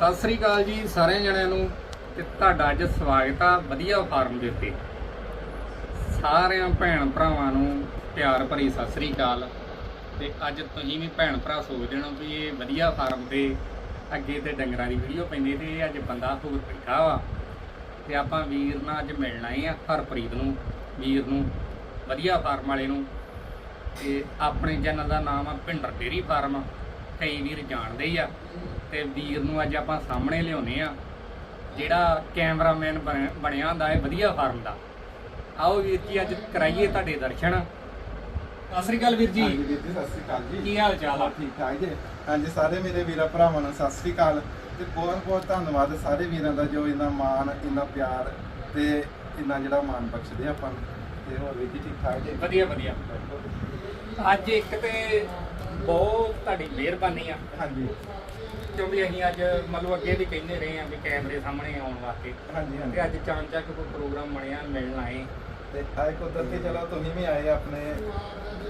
ਸਤਿ ਸ੍ਰੀ ਅਕਾਲ ਜੀ ਸਾਰਿਆਂ ਜਣਿਆਂ ਨੂੰ ਤੇ ਤੁਹਾਡਾ ਅੱਜ ਸਵਾਗਤ ਆ ਵਧੀਆ ਫਾਰਮ ਦੇ ਉੱਤੇ। ਸਾਰਿਆਂ ਭੈਣ ਭਰਾਵਾਂ ਨੂੰ ਪਿਆਰ ਭਰੀ ਸਤਿ ਸ੍ਰੀ ਅਕਾਲ। ਤੇ ਅੱਜ ਤੁਸੀਂ ਵੀ ਭੈਣ ਭਰਾ ਸੋਚਦੇ ਹੋ ਵੀ ਇਹ ਵਧੀਆ ਫਾਰਮ ਤੇ ਅੱਗੇ ਤੇ ਡੰਗਰਾਂ ਦੀ ਵੀਡੀਓ ਪੈਂਦੀ ਤੇ ਇਹ ਅੱਜ ਬੰਦਾ ਹੋਰ ਬੈਠਾ ਵਾ। ਤੇ ਆਪਾਂ ਵੀਰ ਨਾਲ ਅੱਜ ਮਿਲਣਾ ਹੀ ਆ ਹਰਪ੍ਰੀਤ ਨੂੰ, ਵੀਰ ਨੂੰ, ਵਧੀਆ ਫਾਰਮ ਵਾਲੇ ਨੂੰ। ਤੇ ਆਪਣੇ ਚੈਨਲ ਦਾ ਨਾਮ ਆ ਭਿੰਡਰ ਡੇਰੀ ਫਾਰਮ। ਕਈ ਵੀਰ ਜਾਣਦੇ ਹੀ ਆ। ਤੇ ਵੀਰ ਨੂੰ ਅੱਜ ਆਪਾਂ ਸਾਹਮਣੇ ਲਿਆਉਨੇ ਆ। ਜਿਹੜਾ ਕੈਮਰਾਮੈਨ ਬਣ- ਬਣਿਆ ਹੁੰਦਾ ਹੈ ਵਧੀਆ ਫਾਰਮ ਦਾ। ਆਓ ਵੀਰ ਜੀ ਅੱਜ ਕਰਾਈਏ ਤੁਹਾਡੇ ਦਰਸ਼ਨ। ਸਤਿ ਸ੍ਰੀ ਅਕਾਲ ਵੀਰ ਜੀ। ਹਾਂਜੀ ਵੀਰ ਜੀ ਸਤਿ ਸ੍ਰੀ ਅਕਾਲ ਜੀ। ਕੀ ਹਾਲ ਚਾਲ ਆ? ਠੀਕ ਠਾਕ ਜੀ। ਹਾਂਜੀ ਸਾਰੇ ਮੇਰੇ ਵੀਰਾਂ ਭਰਾਵਾਂ ਨੂੰ ਸਤਿ ਸ੍ਰੀ ਅਕਾਲ। ਤੇ ਬਹੁਤ ਬਹੁਤ ਧੰਨਵਾਦ ਸਾਰੇ ਵੀਰਾਂ ਦਾ ਜੋ ਇੰਨਾ ਮਾਣ ਇੰਨਾ ਪਿਆਰ ਤੇ ਇੰਨਾ ਜਿਹੜਾ ਮਾਣ ਬਖਸ਼ਦੇ ਆਪਾਂ ਨੂੰ। ਤੇ ਹੋਰ ਵੀ ਠੀਕ ਠਾਕ ਜੀ? ਵਧੀਆ ਵਧੀਆ। ਅੱਜ ਇੱਕ ਤੇ ਬਹੁਤ ਤੁਹਾਡੀ ਮਿਹਰਬਾਨੀ ਆ। ਹਾਂਜੀ। ਕਿਉਂਕਿ ਅਸੀਂ ਅੱਜ ਮਤਲਬ ਅੱਗੇ ਵੀ ਕਹਿੰਦੇ ਰਹੇ ਆ ਵੀ ਕੈਮਰੇ ਸਾਹਮਣੇ ਆਉਣ ਵਾਸਤੇ। ਹਾਂਜੀ ਤੇ ਹਾਂਜੀ ਅੱਜ ਚਾਂਚਕ ਕੋਈ ਪ੍ਰੋਗਰਾਮ ਬਣਿਆ ਮਿਲਣ ਆਏ। ਤੇ ਆਏ ਕੁਦਰਤੀ ਚਲੋ ਤੁਸੀਂ ਵੀ ਆਏ ਆਪਣੇ।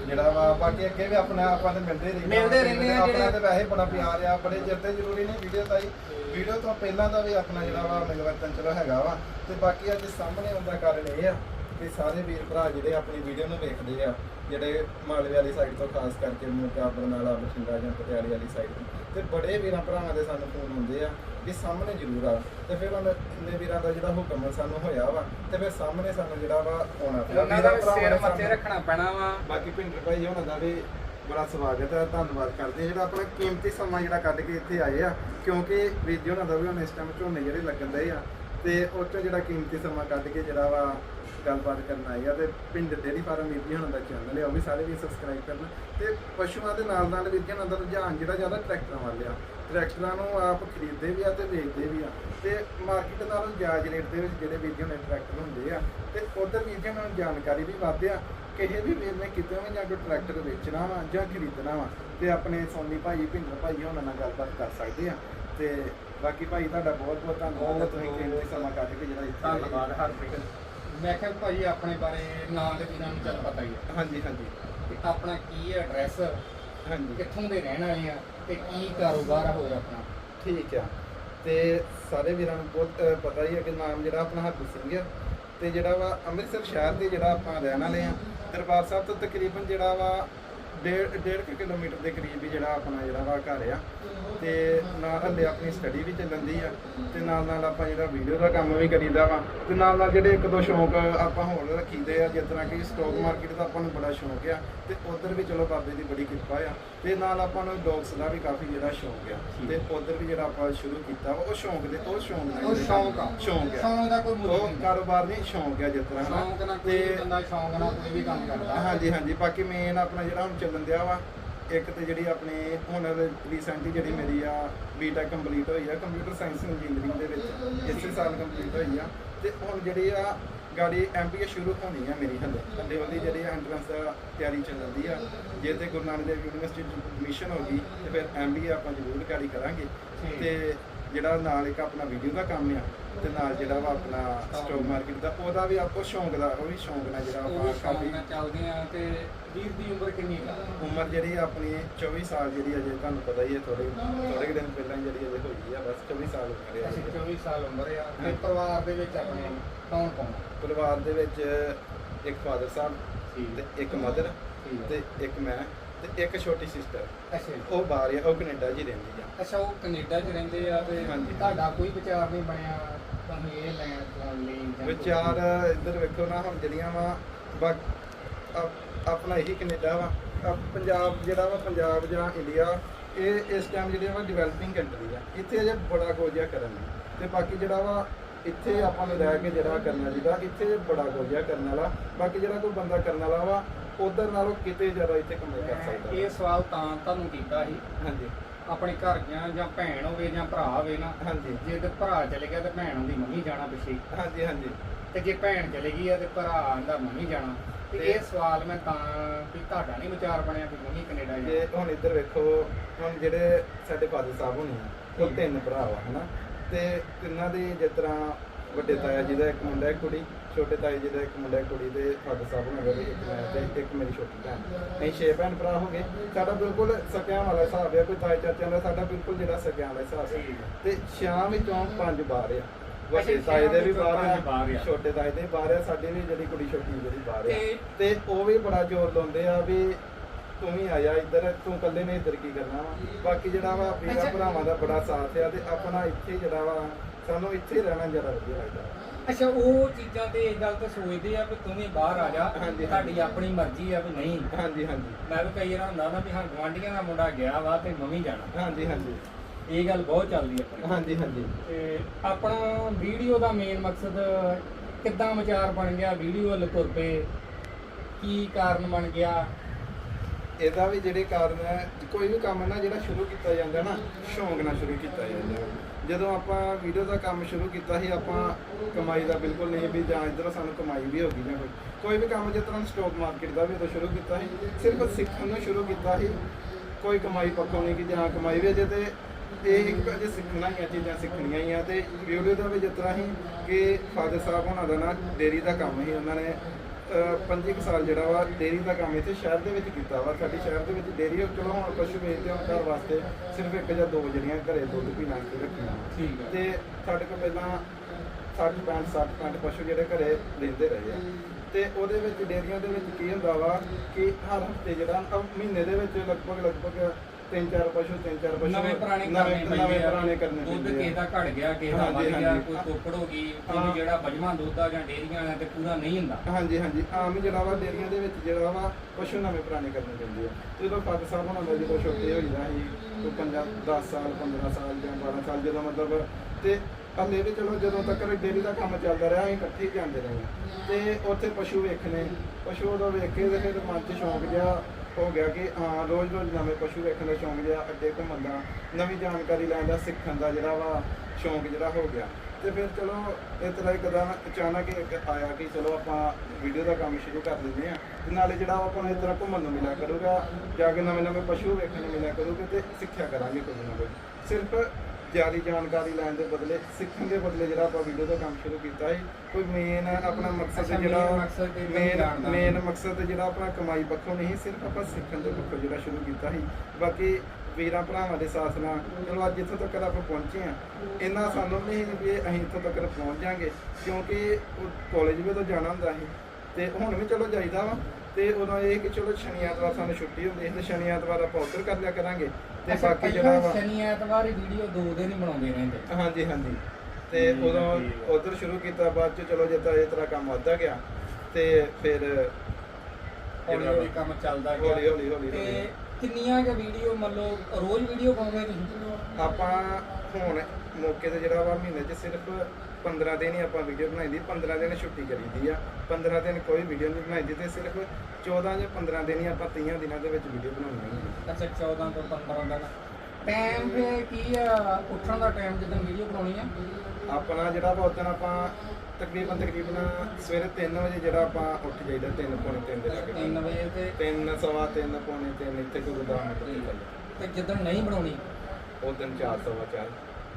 ਜਿਹੜਾ ਵਾ ਬਾਕੀ ਅੱਗੇ ਵੀ ਆਪਣਾ ਆਪਾਂ ਤੇ ਮਿਲਦੇ ਰਹਿੰਦੇ ਮਿਲਦੇ ਰਹਿੰਦੇ ਆ ਆਪਣਾ ਜਿਹੜੇ- ਤੇ ਵੈਸੇ ਬੜਾ ਪਿਆਰ ਆ। ਬੜੇ ਚਿਰ ਤੇ ਜ਼ਰੂਰੀ ਨਹੀਂ ਵੀਡੀਓ ਤਾਈ ਵੀਡੀਓ ਤੋਂ ਪਹਿਲਾਂ ਦਾ ਵੀ ਆਪਣਾ ਜਿਹੜਾ ਵਾ ਮਿਲਵਰਤਨ ਚਲੋ ਹੈਗਾ ਵਾ। ਤੇ ਬਾਕੀ ਅੱਜ ਸਾਹਮਣੇ ਆਉਣ ਦਾ ਕਾਰਨ ਇਹ ਆ ਕਿ ਸਾਰੇ ਵੀਰ ਭਰਾ ਜਿਹੜੇ ਆਪਣੀ ਵੀਡੀਓ ਨੂੰ ਵੇਖਦੇ ਆ ਜਿਹੜੇ ਮਾਲਵੇ ਵਾਲੀ ਸਾਈਡ ਤੋਂ ਖਾਸ ਕਰਕੇ ਮੋਗਾ ਬਰਨਾਲਾ ਬਠਿੰਡਾ ਜਾਂ ਪਟਿਆਲੇ ਵਾਲੀ ਸਾਈਡ ਤੋਂ। ਤੇ ਬੜੇ ਵੀਰਾਂ ਭਰਾਵਾਂ ਦੇ ਸਾਨੂੰ ਫੋਨ ਹੁੰਦੇ ਆ ਕਿ ਸਾਹਮਣੇ ਜ਼ਰੂਰ ਆ। ਤੇ ਫਿਰ ਹੁਣ ਇੰਨੇ ਵੀਰਾਂ ਦਾ ਜਿਹੜਾ ਹੁਕਮ ਸਾਨੂੰ ਹੋਇਆ ਵਾ ਤੇ ਫਿਰ ਸਾਹਮਣੇ ਸਾਨੂੰ ਜਿਹੜਾ ਵਾ ਆਉਣਾ ਪਿਆ। ਉਹਨਾਂ ਦਾ ਸਿਰ ਨੇ ਮੱਥੇ ਰੱਖਣਾ ਪੈਣਾ ਵਾ। ਬਾਕੀ ਭਿੰਡਰ ਭਾਈ ਉਹਨਾਂ ਦਾ ਵੀ ਬੜਾ ਸਵਾਗਤ ਹੈ ਧੰਨਵਾਦ ਕਰਦੇ ਜਿਹੜਾ ਆਪਣਾ ਕੀਮਤੀ ਸਮਾਂ ਜਿਹੜਾ ਕੱਢ ਕੇ ਇੱਥੇ ਆਏ ਆ ਕਿਉਂਕਿ ਵੀਰ ਜੀ ਉਹਨਾਂ ਦਾ ਵੀ ਹੁਣ ਇਸ ਟਾਈਮ ਝੋਨੇ ਜਿਹੜੇ ਲੱਗਣ ਦੇ ਆ ਤੇ ਉਹ 'ਚੋਂ ਜਿਹੜਾ ਕੀਮਤੀ ਸਮਾਂ ਕੱਢ ਕੇ ਜਿਹੜਾ ਵਾ ਗੱਲਬਾਤ ਕਰਨ ਆਈ ਆ ਤੇ ਪਿੰਡ ਡੇਰੀ ਫਾਰਮ ਵੀਰ ਜੀ ਉਹਨਾਂ ਦਾ ਚੈਨਲ ਹੈ ਉਹ ਵੀ ਸਾਰੇ ਵੀ ਸਬਸਕ੍ਰਾਈਬ ਕਰਨ। ਤੇ ਪਸ਼ੂਆਂ ਦੇ ਨਾਲ ਨਾਲ ਵੀਰ ਜੀ ਦਾ ਰੁਝਾਨ ਜਿਹੜਾ ਜ਼ਿਆਦਾ ਟਰੈਕਟਰਾਂ ਵੱਲ ਆ। ਟਰੈਕਟਰਾਂ ਨੂੰ ਆਪ ਖਰੀਦਦੇ ਵੀ ਆ ਤੇ ਵੇਚਦੇ ਵੀ ਆ। ਤੇ ਮਾਰਕੀਟ ਨਾਲੋਂ ਜਾਇਜ਼ ਰੇਟ ਦੇ ਵਿੱਚ ਜਿਹੜੇ ਵੀਰ ਜੀ ਟਰੈਕਟਰ ਹੁੰਦੇ ਆ, ਤੇ ਉਧਰ ਵੀਰ ਜੀ ਉਹਨਾਂ ਨੂੰ ਜਾਣਕਾਰੀ ਵੀ ਵੱਧ ਆ, ਕਿਸੇ ਵੀ ਵੀਰ ਨੇ ਕਿਤੇ ਵੀ ਜਾਂ ਕੋਈ ਟਰੈਕਟਰ ਵੇਚਣਾ ਵਾ ਜਾਂ ਖਰੀਦਣਾ ਵਾ, ਤੇ ਆਪਣੇ ਸੋਨੀ ਭਾਈ, ਭਿੰਦਰ ਭਾਈ ਉਹਨਾਂ ਨਾਲ ਗੱਲਬਾਤ ਕਰ ਸਕਦੇ ਆ। ਤੇ ਬਾਕੀ ਭਾਈ ਤੁਹਾਡਾ ਬਹੁਤ ਬਹੁਤ ਧੰਨਵਾਦ ਤੁਸੀਂ ਕੀਮਤੀ ਸਮਾਂ ਕੱਢ ਕੇ ਜਿਹੜਾ ਇੱਥੇ। ਧੰਨਵਾਦ ਹਰਪ੍ਰੀਤ। ਮੈਂ ਕਿਹਾ ਭਾਈ ਆਪਣੇ ਬਾਰੇ ਨਾਂ ਦੇ ਵੀਰਾਂ ਨੂੰ ਚੱਲ ਪਤਾ ਹੀ ਹੈ ਹਾਂਜੀ ਹਾਂਜੀ। ਕਿ ਆਪਣਾ ਕੀ ਐਡਰੈਸ ਹਾਂਜੀ। ਕਿੱਥੋਂ ਦੇ ਰਹਿਣ ਵਾਲੇ ਆ ਤੇ ਕੀ ਕਾਰੋਬਾਰ ਆ ਹੋਰ ਆਪਣਾ। ਠੀਕ ਆ। ਤੇ ਸਾਰੇ ਵੀਰਾਂ ਨੂੰ ਬਹੁਤ ਪਤਾ ਹੀ ਹੈ ਕਿ ਨਾਮ ਜਿਹੜਾ ਆਪਣਾ ਹਰਪ੍ਰੀਤ ਸਿੰਘ ਆ। ਤੇ ਜਿਹੜਾ ਵਾ ਅੰਮ੍ਰਿਤਸਰ ਸ਼ਹਿਰ ਦੇ ਜਿਹੜਾ ਆਪਾਂ ਰਹਿਣ ਵਾਲੇ ਆ ਦਰਬਾਰ ਸਾਹਿਬ ਤੋਂ ਤਕਰੀਬਨ ਜਿਹੜਾ ਵਾ ਡੇਢ ਡੇਢ ਕੁ ਕਿਲੋਮੀਟਰ ਦੇ ਕਰੀਬ ਹੀ ਜਿਹੜਾ ਆਪਣਾ ਜਿਹੜਾ ਵਾ ਘਰ ਆ। ਤੇ ਨਾਲ ਹੱਲੇ ਆਪਣੀ ਸਟੱਡੀ ਵੀ ਚੱਲਣ ਦੀ ਆ। ਤੇ ਨਾਲ ਨਾਲ ਆਪਾਂ ਜਿਹੜਾ ਵੀਡੀਓ ਦਾ ਕੰਮ ਵੀ ਕਰੀਦਾ ਵਾ। ਤੇ ਨਾਲ ਨਾਲ ਜਿਹੜੇ ਇੱਕ ਦੋ ਸ਼ੌਂਕ ਆਪਾਂ ਹੋਰ ਰੱਖੀਦੇ ਆ ਜਿਸ ਤਰ੍ਹਾਂ ਕਿ ਸਟਾਕ ਮਾਰਕੀਟ ਦਾ ਆਪਾਂ ਨੂੰ ਬੜਾ ਸ਼ੌਂਕ ਆ। ਤੇ ਉਧਰ ਵੀ ਚਲੋ ਬਾਬੇ ਦੀ ਬੜੀ ਕਿਰਪਾ ਆ। ਤੇ ਨਾਲ ਆਪਾਂ ਨੂੰ ਡੌਗਸ ਦਾ ਵੀ ਕਾਫੀ ਜਿਹੜਾ ਸ਼ੌਂਕ ਆ। ਤੇ ਉਧਰ ਵੀ ਜਿਹੜਾ ਆਪਾਂ ਸ਼ੁਰੂ ਕੀਤਾ ਵਾ ਉਹ ਸ਼ੌਂਕ ਦੇ ਉਹ ਸ਼ੌਂਕ ਨਾਲ ਉਹ ਸ਼ੌਂਕ ਆ। ਸ਼ੌਂਕ ਆ। ਸ਼ੌਂਕ ਦਾ ਕੋਈ ਮੁੱਲ ਨਹੀਂ। ਕਾਰੋਬਾਰ ਨਹੀਂ ਸ਼ੌਂਕ ਆ ਜਿਸ ਤਰ੍ਹਾਂ। ਸ਼ੌਂਕ ਨਾਲ ਕੋਈ ਵੀ ਬੰਦਾ ਸ਼ੌਂਕ ਨਾਲ ਕੋਈ ਵੀ ਕੰਮ ਕਰਦਾ। ਹਾਂਜੀ ਹਾਂਜੀ। ਬਾਕੀ ਮੇਨ ਆਪਣਾ ਜਿਹੜਾ ਚੱਲਣ ਦਿਆ ਵਾ। ਇੱਕ ਤੇ ਜਿਹੜੀ ਆਪਣੀ ਹੁਣ ਰੀਸੈਂਟਲੀ ਜਿਹੜੀ ਮੇਰੀ ਆ ਬੀਟੈਕ ਕੰਪਲੀਟ ਹੋਈ ਆ ਕੰਪਿਊਟਰ ਸਾਇੰਸ ਇੰਜੀਨੀਅਰਿੰਗ ਦੇ ਵਿੱਚ ਇਸੇ ਸਾਲ ਕੰਪਲੀਟ ਹੋਈ ਆ। ਤੇ ਹੁਣ ਜਿਹੜੀ ਆ ਗਾੜੀ ਐਮਬੀਏ ਸ਼ੁਰੂ ਹੋਣੀ ਆ ਮੇਰੀ ਹਲੇ। ਹਲੇ ਉਹਦੀ ਜਿਹੜੀ ਐਂਟਰੈਂਸ ਦਾ ਤਿਆਰੀ ਚੱਲਦੀ ਆ। ਜੇ ਤੇ ਗੁਰੂ ਨਾਨਕ ਦੇਵ ਯੂਨੀਵਰਸਿਟੀ ਚ ਐਡਮਿਸ਼ਨ ਹੋ ਗਈ, ਤੇ ਫਿਰ ਐਮਬੀਏ ਆਪਾਂ ਜ਼ਰੂਰ ਗਾੜੀ ਕਰਾਂਗੇ। ਠੀਕ। ਤੇ ਜਿਹੜਾ ਨਾਲ ਇੱਕ ਆਪਣਾ ਵੀਡੀਓ ਦਾ ਕੰਮ ਆ ਤੇ ਨਾਲ ਜਿਹੜਾ ਵਾ ਆਪਣਾ ਸਟਾਕ ਮਾਰਕੀਟ ਦਾ ਉਹਦਾ ਵੀ ਆਪੋ ਸ਼ੌਂਕ ਦਾ ਉਹ ਵੀ ਸ਼ੌਂਕ ਨਾਲ ਜਿਹੜਾ ਆਪਾਂ ਕਾਫੀ ਚੱਲਦੇ ਆ ਤੇ ਵੀਰ ਦੀ ਉਮਰ ਕਿੰਨੀ ਆ? ਉਮਰ ਜਿਹੜੀ ਆਪਣੀ 24 ਸਾਲ ਜਿਹੜੀ ਅਜੇ ਤੁਹਾਨੂੰ ਪਤਾ ਹੀ ਹੈ ਥੋੜੇ ਥੋੜੇ ਦਿਨ ਪਹਿਲਾਂ ਜਿਹੜੀ ਅਜੇ ਹੋਈ ਆ ਬਸ 24 ਸਾਲ ਉਮਰ ਹੈ ਅਸੀਂ ਅਜੇ। 24 ਸਾਲ ਉਮਰ ਆ ਤੇ ਪਰਿਵਾਰ ਦੇ ਵਿੱਚ ਆਪਣੇ ਕੌਣ ਕੌਣ ਪਰਿਵਾਰ ਦੇ ਵਿੱਚ ਇੱਕ ਫਾਦਰ ਸਾਹਿਬ ਤੇ ਇੱਕ ਮਦਰ ਤੇ ਇੱਕ ਮੈਂ। ਤੇ ਇੱਕ ਛੋਟੀ ਸਿਸਟਰ ਅੱਛਾ ਜੀ। ਉਹ ਬਾਹਰ ਆ ਉਹ ਕੈਨੇਡਾ 'ਚ ਹੀ ਰਹਿੰਦੀ ਆ। ਅੱਛਾ ਉਹ ਕੈਨੇਡਾ 'ਚ ਰਹਿੰਦੇ ਆ ਤੇ ਹਾਂਜੀ। ਤੁਹਾਡਾ ਕੋਈ ਵਿਚਾਰ ਨਹੀਂ ਬਣਿਆ ਤੁਹਾਨੂੰ ਇਹ ਲੈਣ ਲੈਣ ਲਈ ਜਾਂ ਕੋਈ- ਵਿਚਾਰ ਇੱਧਰ ਵੇਖੋ ਨਾ ਹੁਣ ਜਿਹੜੀਆਂ ਵਾ ਆਪਣਾ ਇਹੀ ਕੈਨੇਡਾ ਵਾ। ਪੰਜਾਬ ਜਿਹੜਾ ਵਾ ਪੰਜਾਬ ਜਾਂ ਇੰਡੀਆ ਇਹ ਇਸ ਟਾਈਮ ਜਿਹੜੇ ਵਾ ਡਿਵੈਲਪਿੰਗ ਕੰਟਰੀ ਆ। ਇੱਥੇ ਅਜੇ ਬੜਾ ਕੁਝ ਆ ਕਰਨ ਨੂੰ ਤੇ ਬਾਕੀ ਜਿਹੜਾ ਵਾ ਇੱਥੇ ਆਪਾਂ ਨੂੰ ਰਹਿ ਕੇ ਜਿਹੜਾ ਕਰਨਾ ਚਾਹੀਦਾ ਇੱਥੇ ਬੜਾ ਕੁਝ ਆ ਕਰਨ ਵਾਲਾ। ਬਾਕੀ ਜਿਹੜਾ ਕੋਈ ਬੰਦਾ ਕਰਨ ਵਾਲਾ ਵਾ ਉਧਰ ਨਾਲੋਂ ਕਿਤੇ ਜ਼ਿਆਦਾ ਇੱਥੇ ਕਮਾਈ ਕਰ ਸਕਦਾ। ਇਹ ਸਵਾਲ ਤਾਂ ਤੁਹਾਨੂੰ ਕੀਤਾ ਸੀ। ਹਾਂਜੀ। ਆਪਣੇ ਘਰ ਗਿਆ ਜਾਂ ਭੈਣ ਹੋਵੇ ਜਾਂ ਭਰਾ ਹੋਵੇ ਨਾ ਹਾਂਜੀ। ਜੇ ਤੇ ਭਰਾ ਚਲੇ ਗਿਆ ਤੇ ਭੈਣ ਹੁੰਦੀ ਮੰਮੀ ਜਾਣਾ ਪਿੱਛੇ। ਹਾਂਜੀ ਹਾਂਜੀ। ਤੇ ਜੇ ਭੈਣ ਚਲੇ ਗਈ ਆ ਤੇ ਭਰਾ ਆਂਦਾ ਮੰਮੀ ਜਾਣਾ। ਤੇ ਇਹ ਸਵਾਲ ਮੈਂ ਤਾਂ ਵੀ ਤੁਹਾਡਾ ਨਹੀਂ ਵਿਚਾਰ ਬਣਿਆ ਵੀ ਮੰਮੀ ਕੈਨੇਡਾ ਜੇ ਹੁਣ ਇੱਧਰ ਵੇਖੋ ਹੁਣ ਜਿਹੜੇ ਸਾਡੇ ਫਾਦਰ ਸਾਹਿਬ ਹੋਣੇ ਆ ਉਹ। ਤਿੰਨ ਭਰਾ ਵਾ ਹਨਾ? ਤੇ ਤਿੰਨਾਂ ਦੀ ਜਿਸ ਤਰ੍ਹਾਂ ਵੱਡੇ ਤਾਇਆ ਜੀ ਦਾ ਇੱਕ ਮੁੰਡਾ ਇੱਕ ਕੁੜੀ। ਛੋਟੇ ਤਾਏ ਜੀ ਦਾ ਇੱਕ ਮੁੰਡਾ ਕੁੜੀ ਦੇ ਫਾਦਰ ਸਾਹਿਬ ਹੋਣਗੇ ਤੇ ਇੱਕ ਮੈਂ ਤੇ ਇੱਕ ਮੇਰੀ ਛੋਟੀ ਭੈਣ। ਅਸੀਂ ਛੇ ਭੈਣ ਭਰਾ ਹੋ ਗਏ। ਸਾਡਾ ਬਿਲਕੁਲ ਸਕਿਆਂ ਵਾਲਾ ਹਿਸਾਬ ਹੈ ਕੋਈ ਤਾਏ ਚਾਚਿਆਂ ਦਾ ਸਾਡਾ ਬਿਲਕੁਲ ਜਿਹੜਾ ਸਕਿਆਂ ਵਾਲਾ ਹਿਸਾਬ ਹੈ ਤੇ ਛਿਆਂ ਵਿੱਚੋਂ ਪੰਜ ਬਾਹਰ ਆ। ਵੱਡੇ ਤਾਏ ਦੇ ਵੀ ਬਾਹਰ ਆ। ਛੋਟੇ ਤਾਏ ਦੇ ਬਾਹਰ ਆ ਸਾਡੀ ਵੀ ਜਿਹੜੀ ਕੁੜੀ ਛੋਟੀ ਜਿਹੜੀ ਬਾਹਰ ਆ। ਤੇ- ਉਹ ਵੀ ਬੜਾ ਜ਼ੋਰ ਲਾਉਂਦੇ ਆ ਵੀ ਤੂੰ ਵੀ ਆਇਆ ਇੱਧਰ ਤੂੰ ਇਕੱਲੇ ਨੇ ਇੱਧਰ ਕੀ ਕਰਨਾ ਵਾ? ਬਾਕੀ ਜਿਹੜਾ ਵਾ ਵੀਰਾਂ। ਭਰਾਵਾਂ ਦਾ ਬੜਾ ਸਾਥ ਆ ਤੇ ਆਪਣਾ ਇੱਥੇ ਜਿਹੜਾ ਵਾ ਸਾਨੂੰ ਇੱਥੇ ਰਹਿਣਾ ਜ਼ਿਆਦਾ ਵਧੀਆ ਲੱਗਦਾ। ਅੱਛਾ ਉਹ ਚੀਜ਼ਾਂ ਤੇ ਇਹ ਗੱਲ ਤੇ ਸੋਚਦੇ ਆ ਵੀ ਤੂੰ ਵੀ ਬਾਹਰ ਆ ਜਾ ਹਾਂਜੀ, ਤੁਹਾਡੀ ਆਪਣੀ ਮਰਜ਼ੀ ਆ ਵੀ ਨਹੀਂ। ਹਾਂਜੀ ਹਾਂਜੀ। ਮੈਂ ਵੀ ਕਈ ਵਾਰ ਹੁੰਦਾ ਨਾ ਵੀ ਹਾਂ ਗਵਾਂਢੀਆਂ ਦਾ ਮੁੰਡਾ ਗਿਆ ਵਾ ਤੇ ਮੈਂ ਵੀ ਜਾਣਾ। ਹਾਂਜੀ ਹਾਂਜੀ। ਇਹ ਗੱਲ ਬਹੁਤ ਚੱਲਦੀ ਆ ਆਪਣੀ। ਹਾਂਜੀ ਹਾਂਜੀ। ਤੇ ਆਪਣਾ ਵੀਡੀਓ ਦਾ ਮੇਨ ਮਕਸਦ ਕਿੱਦਾਂ ਵਿਚਾਰ ਬਣ ਗਿਆ ਵੀਡੀਓ ਵੱਲ ਤੁਰ ਪਏ ਕੀ ਕਾਰਨ ਬਣ ਗਿਆ? ਇਹਦਾ ਵੀ ਜਿਹੜੇ ਕਾਰਨ ਹੈ ਕੋਈ ਵੀ ਕੰਮ ਨਾ ਜਿਹੜਾ ਸ਼ੁਰੂ ਕੀਤਾ ਜਾਂਦਾ ਨਾ ਸ਼ੌਂਕ ਨਾਲ ਸ਼ੁਰੂ ਕੀਤਾ ਜਾਂਦਾ। ਜਦੋਂ ਆਪਾਂ ਵੀਡੀਓ ਦਾ ਕੰਮ ਸ਼ੁਰੂ ਕੀਤਾ ਸੀ, ਆਪਾਂ ਕਮਾਈ ਦਾ ਬਿਲਕੁਲ ਨਹੀਂ ਵੀ ਜਾਂ ਇਧਰੋਂ ਸਾਨੂੰ ਕਮਾਈ ਵੀ ਹੋ ਗਈ ਜਾਂ ਕੋਈ। ਕੋਈ ਵੀ ਕੰਮ ਜਿਸ ਤਰ੍ਹਾਂ ਸਟਾਕ ਮਾਰਕੀਟ ਦਾ ਵੀ ਉਦੋਂ ਸ਼ੁਰੂ ਕੀਤਾ ਸੀ, ਸਿਰਫ ਸਿੱਖਣ ਨੂੰ ਸ਼ੁਰੂ ਕੀਤਾ ਸੀ। ਕੋਈ ਕਮਾਈ ਪੱਕੋਂ ਨਹੀਂ ਕਿ ਜਾਂ ਕਮਾਈ ਵੀ ਅਜੇ ਤੇ ਇਹ ਇੱਕ ਅਜੇ ਸਿੱਖਣਾ ਹੀ ਆ, ਚੀਜ਼ਾਂ ਸਿੱਖਣੀਆਂ ਹੀ ਆ। ਤੇ ਵੀਡੀਓ ਦਾ ਵੀ ਜਿਸ ਤਰ੍ਹਾਂ ਹੀ ਕਿ ਫਾਦਰ ਸਾਹਿਬ ਉਹਨਾਂ ਦਾ ਨਾ ਡੇਰੀ ਦਾ ਕੰਮ ਹੀ ਉਹਨਾਂ ਨੇ ਪੰਜੀ ਕੁ ਸਾਲ ਜਿਹੜਾ ਵਾ ਡੇਰੀ ਦਾ ਕੰਮ ਇੱਥੇ ਸ਼ਹਿਰ ਦੇ ਵਿੱਚ ਕੀਤਾ ਵਾ। ਸਾਡੀ ਸ਼ਹਿਰ ਦੇ ਵਿੱਚ ਡੇਰੀ ਚਲੋ ਹੁਣ ਪਸ਼ੂ ਵੇਚਦੇ ਹਾਂ ਘਰ ਵਾਸਤੇ ਸਿਰਫ ਇੱਕ ਜਾਂ ਦੋ ਜਿਹੜੀਆਂ ਘਰੇ ਦੁੱਧ ਪੀਣ ਵਾਸਤੇ ਰੱਖੀਆਂ। ਠੀਕ ਹੈ ਤੇ ਸਾਡੇ ਕੋਲ ਪਹਿਲਾਂ 60 65 60 65 ਪਸ਼ੂ ਜਿਹੜੇ ਘਰੇ ਰਹਿੰਦੇ ਰਹੇ ਆ। ਤੇ ਉਹਦੇ ਵਿੱਚ ਡੇਰੀਆਂ ਦੇ ਵਿੱਚ ਕੀ ਹੁੰਦਾ ਵਾ ਕਿ ਹਰ ਹਫ਼ਤੇ ਜਿਹੜਾ ਮਹੀਨੇ ਦੇ ਵਿੱਚ ਲਗਭਗ ਲਗਭਗ ਤਿੰਨ ਚਾਰ ਪਸ਼ੂ ਤਿੰਨ ਚਾਰ ਪਸ਼ੂ ਨਵੇਂ ਪੁਰਾਣੇ ਨਵੇਂ ਕਰਨੇ ਨਵੇਂ ਪੈਂਦੇ ਆ ਪੁਰਾਣੇ ਕਰਨੇ ਦੁੱਧ ਪੈਂਦੇ ਆ। ਕਿਸੇ ਦਾ ਘਟ ਗਿਆ ਕਿਸੇ ਦਾ ਵੱਧ ਹਾਂਜੀ, ਗਿਆ ਹਾਂਜੀ। ਕੋਈ ਕੁੱਕੜ ਹੋ ਗਈ ਹਾਂ। ਜਿਹੜਾ ਬਜਵਾਂ ਦੁੱਧ ਆ ਜਾਂ ਡੇਰੀਆਂ ਆ ਤੇ ਪੂਰਾ ਨਹੀਂ ਹੁੰਦਾ ਹਾਂਜੀ ਹਾਂਜੀ ਆਮ ਹੀ ਜਿਹੜਾ ਵਾ ਡੇਰੀਆਂ ਦੇ ਵਿੱਚ ਜਿਹੜਾ ਵਾ ਪਸ਼ੂ ਨਵੇਂ ਪੁਰਾਣੇ ਕਰਨੇ ਪੈਂਦੇ ਆ ਤੇ ਜਦੋਂ ਫਾਦਰ ਸਾਹਿਬ ਹੋਣਾ ਦਾ ਜਦੋਂ ਛੋਟੇ ਹੋਈਦਾ ਸੀ ਕੋਈ 50 10 ਸਾਲ 15 ਸਾਲ ਜਾਂ 12 ਸਾਲ ਜਦੋਂ ਮਤਲਬ ਤੇ ਹਲੇ ਵੀ ਚਲੋ ਜਦੋਂ ਤੱਕ ਡੇਰੀ ਦਾ ਕੰਮ ਚੱਲਦਾ ਰਿਹਾ ਅਸੀਂ ਇਕੱਠੇ ਹੀ ਜਾਂਦੇ ਰਹੇ ਤੇ ਉੱਥੇ ਪਸ਼ੂ ਵੇਖਣੇ ਪਸ਼ੂ ਉਦੋਂ ਵੇਖ ਕੇ ਤੇ ਫਿਰ ਮਨ 'ਚ ਸ਼ੌਂਕ ਜਿਹਾ ਹੋ ਗਿਆ ਕਿ ਹਾਂ ਰੋਜ਼ ਰੋਜ਼ ਨਵੇਂ ਪਸ਼ੂ ਵੇਖਣ ਦਾ ਸ਼ੌਂਕ ਜਿਹਾ, ਅੱਡੇ ਘੁੰਮਣ ਦਾ, ਨਵੀਂ ਜਾਣਕਾਰੀ ਲੈਣ ਦਾ, ਸਿੱਖਣ ਦਾ ਜਿਹੜਾ ਵਾ ਸ਼ੌਂਕ ਜਿਹੜਾ ਹੋ ਗਿਆ। ਤੇ ਫਿਰ ਚਲੋ ਇਸ ਤਰ੍ਹਾਂ ਇੱਕਦਮ ਅਚਾਨਕ ਹੀ ਇੱਕ ਆਇਆ ਕਿ ਚਲੋ ਆਪਾਂ ਵੀਡੀਓ ਦਾ ਕੰਮ ਸ਼ੁਰੂ ਕਰ ਦਿੰਦੇ ਆ ਤੇ ਨਾਲੇ ਜਿਹੜਾ ਵਾ ਆਪਾਂ ਨੂੰ ਇਸ ਤਰ੍ਹਾਂ ਘੁੰਮਣ ਨੂੰ ਮਿਲਿਆ ਕਰੂਗਾ, ਜਾ ਕੇ ਨਵੇਂ ਨਵੇਂ ਪਸ਼ੂ ਵੇਖਣ ਨੂੰ ਮਿਲਿਆ ਕਰੂਗੇ ਤੇ ਸਿੱਖਿਆ ਕਰਾਂਗੇ ਕੁਝ ਨਾ ਕੁਝ। ਸਿਰਫ ਜ਼ਿਆਦਾ ਜਾਣਕਾਰੀ ਲੈਣ ਦੇ ਬਦਲੇ ਸਿੱਖਣ ਦੇ ਬਦਲੇ ਜਿਹੜਾ ਆਪਾਂ ਵੀਡੀਓ ਦਾ ਕੰਮ ਸ਼ੁਰੂ ਕੀਤਾ ਹੈ ਕੋਈ ਮੇਨ ਆਪਣਾ ਮਕਸਦ ਜਿਹੜਾ ਤੇ ਮੇਨ। ਮੇਨ ਮਕਸਦ ਜਿਹੜਾ ਆਪਣਾ ਕਮਾਈ ਪੱਖੋਂ ਨਹੀਂ ਸਿਰਫ ਆਪਾਂ ਸਿੱਖਣ ਦੇ ਪੱਖੋਂ ਜਿਹੜਾ ਸ਼ੁਰੂ ਕੀਤਾ ਸੀ। ਬਾਕੀ ਵੀਰਾਂ ਭਰਾਵਾਂ ਦੇ ਸਾਥ ਨਾਲ ਚਲੋ ਅੱਜ ਇੱਥੋਂ ਤੱਕ ਆਪਾਂ ਪਹੁੰਚੇ ਆ ਇੰਨਾ ਸਾਨੂੰ ਨਹੀਂ ਸੀ ਵੀ ਅਸੀਂ ਇੱਥੋਂ ਤੱਕ ਪਹੁੰਚ ਜਾਾਂਗੇ ਕਿਉਂਕਿ ਕਾਲਜ ਵੀ ਉਦੋਂ ਜਾਣਾ ਹੁੰਦਾ ਸੀ ਤੇ ਹੁਣ ਵੀ ਚਲੋ ਜਾਈਦਾ ਵਾ। ਤੇ ਉਦੋਂ ਇਹ ਕਿ ਚਲੋ ਸ਼ਨੀ ਐਤਵਾਰ ਸਾਨੂੰ ਛੁੱਟੀ ਹੁੰਦੀ ਸੀ ਤੇ ਸ਼ਨੀ ਐਤਵਾਰ ਆਪਾਂ ਉੱਧਰ ਕਰ ਲਿਆ ਕਰਾਂਗੇ। ਤੇ ਬਾਕੀ ਜਿਹੜਾ ਵਾ ਸ਼ਨੀ ਐਤਵਾਰ ਹੀ ਵੀਡੀਓ ਦੋ ਦਿਨ ਹੀ ਬਣਾਉਂਦੇ ਰਹਿੰਦੇ ਹਾਂਜੀ ਹਾਂਜੀ ਤੇ ਉਦੋਂ ਠੀਕ ਆ। ਉਧਰ ਸ਼ੁਰੂ ਕੀਤਾ ਬਾਅਦ ਚ ਚਲੋ ਜਿੱਦਾਂ ਇਸ ਤਰ੍ਹਾਂ ਕੰਮ ਵੱਧਦਾ ਗਿਆ ਤੇ ਫਿਰ ਹੌਲੀ ਹੌਲੀ ਕੰਮ ਚੱਲਦਾ ਗਿਆ ਹੌਲੀ ਹੌਲੀ ਹੌਲੀ ਤੇ ਹੌਲੀ। ਕਿੰਨੀਆਂ ਕੁ ਵੀਡੀਓ ਮੰਨ ਲਓ ਰੋਜ਼ ਵੀਡੀਓ ਪਾਉਂਦੇ ਤੁਸੀਂ ਆਪਾਂ ਹੁਣ ਮੌਕੇ ਤੇ ਜਿਹੜਾ ਵਾ ਮਹੀਨੇ 'ਚ ਸਿਰਫ 15 ਦਿਨ ਹੀ ਆਪਾਂ ਵੀਡੀਓ ਬਣਾਈ ਦੀ 15 ਦਿਨ ਛੁੱਟੀ ਕਰੀਦੀ ਆ। 15 ਦਿਨ ਕੋਈ ਵੀਡੀਓ ਨਹੀਂ ਬਣਾਈ ਦੀ ਤੇ ਸਿਰਫ 14 ਜਾਂ 15 ਦਿਨ ਹੀ ਆਪਾਂ 30 ਦਿਨਾਂ ਦੇ ਵਿੱਚ ਵੀਡੀਓ ਬਣਾਉਣੀ ਹੈ ਅੱਛਾ 14 ਤੋਂ 15 ਦਿਨ। ਟਾਈਮ ਫੇ ਕੀ ਆ? ਉੱਠਣ ਦਾ ਟਾਈਮ ਜਦੋਂ ਵੀਡੀਓ ਬਣਾਉਣੀ ਆ? ਆਪਣਾ ਜਿਹੜਾ ਵਾ ਉਦੋਂ ਆਪਾਂ ਤਕਰੀਬਨ ਤਕਰੀਬਨ ਸਵੇਰੇ 3 ਵਜੇ ਜਿਹੜਾ ਆਪਾਂ ਉੱਠ ਜਾਈਦਾ 3 ਪੌਣੇ 3 ਦੇ ਲੱਗੇ। 3 ਵਜੇ ਤੇ 3 ਸਵਾ 3 ਪੌਣੇ 3 ਇੱਥੇ ਕੋਈ 10 ਮਿੰਟ ਦੀ ਗੱਲ ਤੇ ਜਦੋਂ ਨਹੀਂ ਬਣਾਉਣੀ? ਉਹ ਦਿਨ 4 ਸਵਾ 4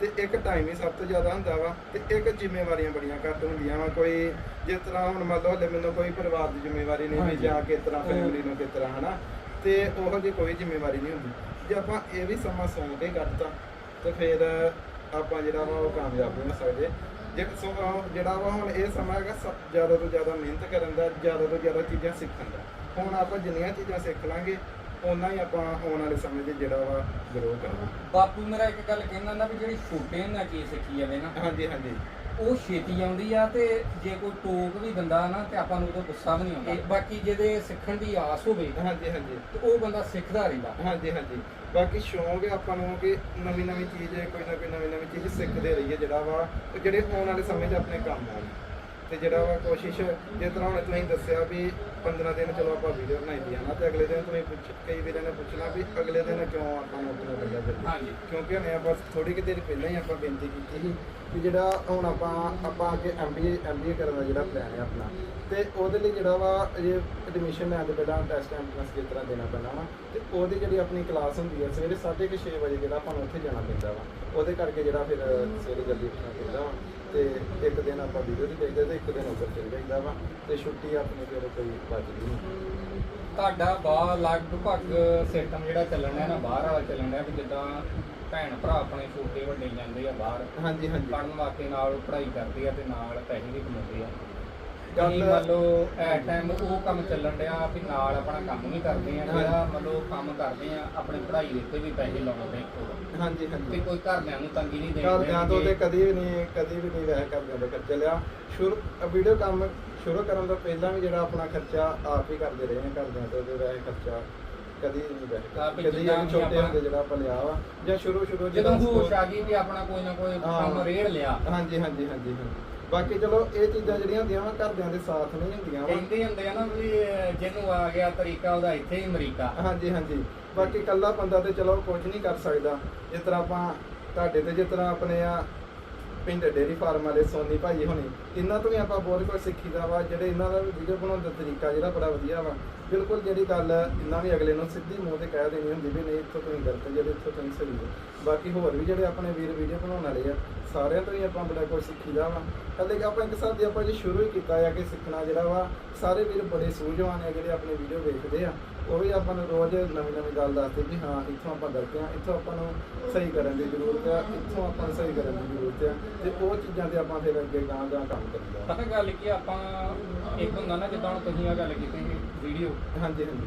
ਤੇ ਇੱਕ ਟਾਈਮ ਹੀ ਸਭ ਤੋਂ ਜ਼ਿਆਦਾ ਹੁੰਦਾ ਵਾ ਤੇ ਇੱਕ ਜ਼ਿੰਮੇਵਾਰੀਆਂ ਬੜੀਆਂ ਘੱਟ ਹੁੰਦੀਆਂ ਵਾ ਕੋਈ ਜਿਸ ਤਰ੍ਹਾਂ ਹੁਣ ਮੰਨ ਲਓ ਹਲੇ ਮੈਨੂੰ ਕੋਈ ਪਰਿਵਾਰ ਦੀ ਜ਼ਿੰਮੇਵਾਰੀ ਨਹੀਂ ਵੀ। ਜਾਂ ਕਿਸ ਤਰ੍ਹਾਂ ਫੈਮਿਲੀ ਨੂੰ ਕਿਸ ਤਰ੍ਹਾਂ ਹਨਾ? ਤੇ ਉਹੋ ਜਿਹੀ ਕੋਈ ਜ਼ਿੰਮੇਵਾਰੀ ਨਹੀਂ ਹੁੰਦੀ। ਜੇ ਆਪਾਂ ਇਹ ਵੀ ਸਮਾਂ ਸੌਂ ਕੇ ਕੱਢਤਾ ਤੇ ਫਿਰ ਆਪਾਂ ਜਿਹੜਾ ਵਾ ਉਹ ਕਾਮਯਾਬ ਹੋ ਸਕਦੇ। ਜੇ ਸੋ ਜਿਹੜਾ ਵਾ ਹੁਣ ਇਹ ਸਮਾਂ ਹੈਗਾ ਸਭ ਜ਼ਿਆਦਾ ਤੋਂ ਜ਼ਿਆਦਾ ਮਿਹਨਤ ਕਰਨ ਦਾ ਜ਼ਿਆਦਾ ਤੋਂ ਜ਼ਿਆਦਾ ਚੀਜ਼ਾਂ ਸਿੱਖਣ ਦਾ। ਹੁਣ ਆਪਾਂ ਜਿੰਨੀਆਂ ਚੀਜ਼ਾਂ ਸਿੱਖ ਲਾਂਗੇ ਓਨਾ ਹੀ ਆਪਾਂ ਆਉਣ ਵਾਲੇ ਸਮੇਂ 'ਚ ਜਿਹੜਾ ਵਾ ਗਰੋ ਕਰਾਂਗੇ। ਬਾਪੂ ਮੇਰਾ ਇੱਕ ਗੱਲ ਕਹਿੰਦਾ ਹੁੰਦਾ ਵੀ ਜਿਹੜੀ ਛੋਟੇ ਨਾਲ ਚੀਜ਼ ਸਿੱਖੀ ਜਾਵੇ ਨਾ ਹਾਂਜੀ ਹਾਂਜੀ। ਉਹ ਛੇਤੀ ਆਉਂਦੀ ਆ ਤੇ ਜੇ ਕੋਈ ਟੋਕ ਵੀ ਦਿੰਦਾ ਨਾ ਤੇ ਆਪਾਂ ਨੂੰ ਉਹਦਾ ਗੁੱਸਾ ਵੀ ਨਹੀਂ ਆਉਂਦਾ। ਬਾਕੀ ਜਿਹਦੇ ਸਿੱਖਣ ਦੀ ਆਸ ਹੋਵੇ ਹਾਂਜੀ ਹਾਂਜੀ। ਤੇ ਉਹ ਬੰਦਾ ਸਿੱਖਦਾ ਰਹਿੰਦਾ। ਹਾਂਜੀ ਹਾਂਜੀ। ਬਾਕੀ ਸ਼ੌਂਕ ਹੈ ਆਪਾਂ ਨੂੰ ਕਿ ਨਵੀਂ ਨਵੀਂ ਚੀਜ਼ ਕੋਈ ਨਾ ਕੋਈ ਨਵੀਂ ਨਵੀਂ ਚੀਜ਼ ਸਿੱਖਦੇ ਰਹੀਏ ਜਿਹੜਾ ਵਾ ਉਹ ਜਿਹੜੇ ਆਉਣ ਵਾਲੇ ਸਮੇਂ 'ਚ ਆਪਣੇ ਕੰਮ ਆਉਣ। ਤੇ ਜਿਹੜਾ ਵਾ ਕੋਸ਼ਿਸ਼ ਜਿਸ ਤਰ੍ਹਾਂ ਹੁਣ ਤੁਸੀਂ ਦੱਸਿਆ ਵੀ 15 ਦਿਨ ਚਲੋ ਆਪਾਂ ਵੀਡੀਓ ਬਣਾਈ ਦੀ ਆ ਨਾ ਤੇ ਅਗਲੇ ਦਿਨ ਤੁਸੀਂ ਪੁੱਛ ਕਈ ਵੀਰਾਂ ਨੇ ਪੁੱਛਣਾ ਵੀ ਅਗਲੇ ਦਿਨ ਕਿਉਂ ਆਪਾਂ ਨੂੰ ਆਪਣਾ ਬੰਦਾ ਜਲਦੀ? ਹਾਂਜੀ। ਕਿਉਂਕਿ ਹਣੇ ਆਪਾਂ ਥੋੜੀ ਕਿ ਦੇਰ ਪਹਿਲਾਂ ਹੀ ਆਪਾਂ ਬੇਨਤੀ ਕੀਤੀ ਸੀ ਕਿ ਜਿਹੜਾ ਹੁਣ ਆਪਾਂ ਆਪਾਂ ਅੱਗੇ ਐਮਬੀਏ ਐਮਬੀਏ ਕਰਨ ਦਾ ਜਿਹੜਾ ਪਲਾਨ ਹੈ ਆਪਣਾ ਤੇ ਉਹਦੇ ਲਈ ਜਿਹੜਾ ਵਾ ਇਹ ਐਡਮਿਸ਼ਨ ਲੈਣ ਤੋਂ ਪਹਿਲਾਂ ਟੈਸਟ ਐਂਟਰੈਂਸ ਜਿਸ ਤਰ੍ਹਾਂ ਦੇਣਾ ਪੈਣਾ ਵਾ ਤੇ ਉਹਦੀ ਜਿਹੜੀ ਆਪਣੀ ਕਲਾਸ ਹੁੰਦੀ ਹੈ ਸਵੇਰੇ 6:30 ਵਜੇ ਜਿਹੜਾ ਆਪਾਂ ਨੂੰ ਉੱਥੇ ਜਾਣਾ ਪੈਂਦਾ ਵਾ ਉਹਦੇ ਕਰਕੇ ਜਿਹੜਾ ਫਿਰ ਸਵੇਰੇ ਜਲਦੀ ਉੱਠਣਾ ਪੈਂਦਾ ਵਾ। ਤੇ ਇੱਕ ਦਿਨ ਆਪਾਂ ਵੀਡੀਓ ਦੀ ਦੇਖਦੇ ਤੇ ਇੱਕ ਦਿਨ ਉੱਪਰ ਚਲ ਜਾਈਦਾ ਵਾ ਤੇ ਛੁੱਟੀ ਆਪਣੀ ਫਿਰ ਕੋਈ ਬਚਦੀ ਨਹੀਂ। ਤੁਹਾਡਾ ਬਾ ਲਗਭਗ ਸਿਸਟਮ ਜਿਹੜਾ ਚੱਲਣ ਹੈ ਨਾ ਬਾਹਰ ਵਾਲਾ ਚੱਲਣ ਹੈ ਵੀ ਜਿੱਦਾਂ ਭੈਣ ਭਰਾ ਆਪਣੇ ਛੋਟੇ ਵੱਡੇ ਜਾਂਦੇ ਆ ਬਾਹਰ ਹਾਂਜੀ ਹਾਂਜੀ। ਪੜਨ ਵਾਸਤੇ ਨਾਲ ਪੜ੍ਹਾਈ ਕਰਦੇ ਆ ਤੇ ਨਾਲ ਪੈਸੇ ਵੀ ਕਮਾਉਂਦੇ ਆ। ਗੱਲ- ਮੰਨ ਲਓ ਟਾਈਮ ਉਹ ਕੰਮ ਚੱਲਣ ਡਿਆ ਵੀ ਨਾਲ ਆਪਣਾ ਕੰਮ ਵੀ ਕਰਦੇ ਆ ਜਿਹੜਾ ਮੰਨ ਲਓ ਕੰਮ ਕਰਦੇ ਆ ਆਪਣੀ ਪੜ੍ਹਾਈ ਦੇ ਉੱਤੇ ਵੀ ਪੈਸੇ ਲਾਉਂਦੇ ਆ ਹਾਂਜੀ ਤੇ ਹਾਂਜੀ ਕੋਈ ਘਰਦਿਆਂ ਨੂੰ ਤੰਗੀ ਨਹੀਂ ਦੇਣੀ ਘਰਦਿਆਂ ਤੋਂ ਤੇ ਕਦੀ ਵੀ ਨਹੀਂ ਕਦੀ ਵੀ ਨਹੀਂ ਵੈਸੇ ਘਰਦਿਆਂ ਦਾ ਖਰਚਾ ਲਿਆ। ਸ਼ੁਰੂ ਵੀਡੀਓ ਕੰਮ ਸ਼ੁਰੂ ਕਰਨ ਤੋਂ ਪਹਿਲਾਂ ਵੀ ਜਿਹੜਾ ਆਪਣਾ ਖਰਚਾ ਆਪ ਹੀ ਕਰਦੇ ਰਹੇ ਹਾਂ ਘਰਦਿਆਂ ਤੋਂ ਤੇ ਵੈਸੇ ਖਰਚਾ ਕਦੀ ਨਹੀਂ ਹੀ ਕਦੀ ਇਹ ਛੋਟੇ ਹੁੰਦੇ ਜਿਹੜਾ ਆਪਾਂ ਲਿਆ ਵਾ ਜਾਂ ਸ਼ੁਰੂ ਸ਼ੁਰੂ ਜਦੋਂ ਹੋਸ਼ ਆ ਗਈ ਵੀ ਆਪਣਾ ਕੋਈ ਨਾ ਕੋਈ ਕੰਮ। ਰੇੜ ਲਿਆ। ਹਾਂਜੀ ਹਾਂਜੀ ਹਾਂਜੀ ਹਾਂਜੀ। ਬਾਕੀ ਚਲੋ ਇਹ ਚੀਜ਼ਾਂ ਜਿਹੜੀਆਂ ਹੁੰਦੀਆਂ ਵਾ ਘਰਦਿਆਂ ਦੇ ਸਾਥ ਨਹੀਂ ਹੁੰਦੀਆਂ ਵਾ। ਕਹਿੰਦੇ ਹੁੰਦੇ ਆ ਨਾ ਵੀ ਜਿਹਨੂੰ ਆ ਗਿਆ ਤਰੀਕਾ ਉਹਦਾ ਇੱਥੇ ਹੀ ਅਮਰੀਕਾ। ਹਾਂਜੀ ਹਾਂਜੀ। ਬਾਕੀ ਕੱਲਾ ਬੰਦਾ ਤੇ ਚਲੋ ਕੁਝ ਨਹੀਂ ਕਰ ਸਕਦਾ। ਜਿਸ ਤਰ੍ਹਾਂ ਆਪਾਂ ਤੁਹਾਡੇ ਤੇ ਜਿਸ ਤਰ੍ਹਾਂ ਆਪਣੇ ਆ ਪਿੰਡ ਡੇਰੀ ਫਾਰਮ ਵਾਲੇ ਸੋਨੀ ਭਾਈ ਹੋਣੀ ਇਹਨਾਂ ਤੋਂ ਵੀ ਆਪਾਂ ਬਹੁਤ ਕੁਝ ਸਿੱਖੀਦਾ ਵਾ ਜਿਹੜੇ ਇਹਨਾਂ ਦਾ ਵੀਡੀਓ ਬਣਾਉਣ ਦਾ ਤਰੀਕਾ ਜਿਹੜਾ ਬੜਾ ਵਧੀਆ ਵਾ। ਬਿਲਕੁਲ ਜਿਹੜੀ ਗੱਲ ਇਹਨਾਂ ਵੀ ਅਗਲੇ ਨੂੰ ਸਿੱਧੀ ਮੂੰਹ ਤੇ ਕਹਿ ਦੇਣੀ ਹੁੰਦੀ ਵੀ ਨਹੀਂ ਇੱਥੋਂ ਤੁਸੀਂ ਗਲਤ ਜਿਹੜੇ ਇੱਥੋਂ ਤੁਸੀਂ ਸਹੀ ਬਾਕੀ ਹੋਰ ਵੀ ਜਿਹੜੇ ਆਪਣੇ ਵੀਰ ਵੀਡੀਓ ਬਣਾਉਣ ਵਾਲੇ ਆ ਸਾਰਿਆਂ ਤੋਂ ਹੀ ਆਪਾਂ ਬੜਾ ਕੁਝ ਸਿੱਖੀਦਾ ਵਾ। ਹਲੇ ਕਿ ਆਪਾਂ ਇੱਕ ਦੀ ਆਪਾਂ ਜੇ ਸ਼ੁਰੂ ਹੀ ਕੀਤਾ ਆ ਕਿ ਸਿੱਖਣਾ ਜਿਹੜਾ ਵਾ ਸਾਰੇ ਵੀਰ ਬੜੇ ਸੂਝਵਾਨ ਆ ਜਿਹੜੇ ਆਪਣੇ ਵੀਡੀਓ ਵੇਖਦੇ ਆ। ਉਹ ਵੀ ਆਪਾਂ ਨੂੰ ਰੋਜ਼ ਨਵੀਂ ਨਵੀਂ ਗੱਲ ਦੱਸਦੇ ਵੀ ਹਾਂ ਇੱਥੋਂ ਆਪਾਂ ਗਲਤ ਆ ਇੱਥੋਂ ਆਪਾਂ ਨੂੰ ਸਹੀ ਕਰਨ ਦੀ ਜ਼ਰੂਰਤ ਆ ਇੱਥੋਂ ਆਪਾਂ ਨੂੰ ਸਹੀ ਕਰਨ ਦੀ ਜ਼ਰੂਰਤ ਆ। ਤੇ ਉਹ ਚੀਜ਼ਾਂ ਤੇ ਆਪਾਂ ਫਿਰ ਅੱਗੇ ਗਾਂ ਗਾਂ ਕੰਮ ਕਰੀਦਾ। ਪਤਾ ਗੱਲ ਕੀ ਆਪਾਂ ਇੱਕ ਹੁੰਦਾ ਨਾ ਜਿੱਦਾਂ ਹੁਣ ਤੁਸੀਂ ਆ ਗੱਲ ਕੀਤੀ ਵੀਡੀਓ ਹਾਂਜੀ ਹਾਂਜੀ।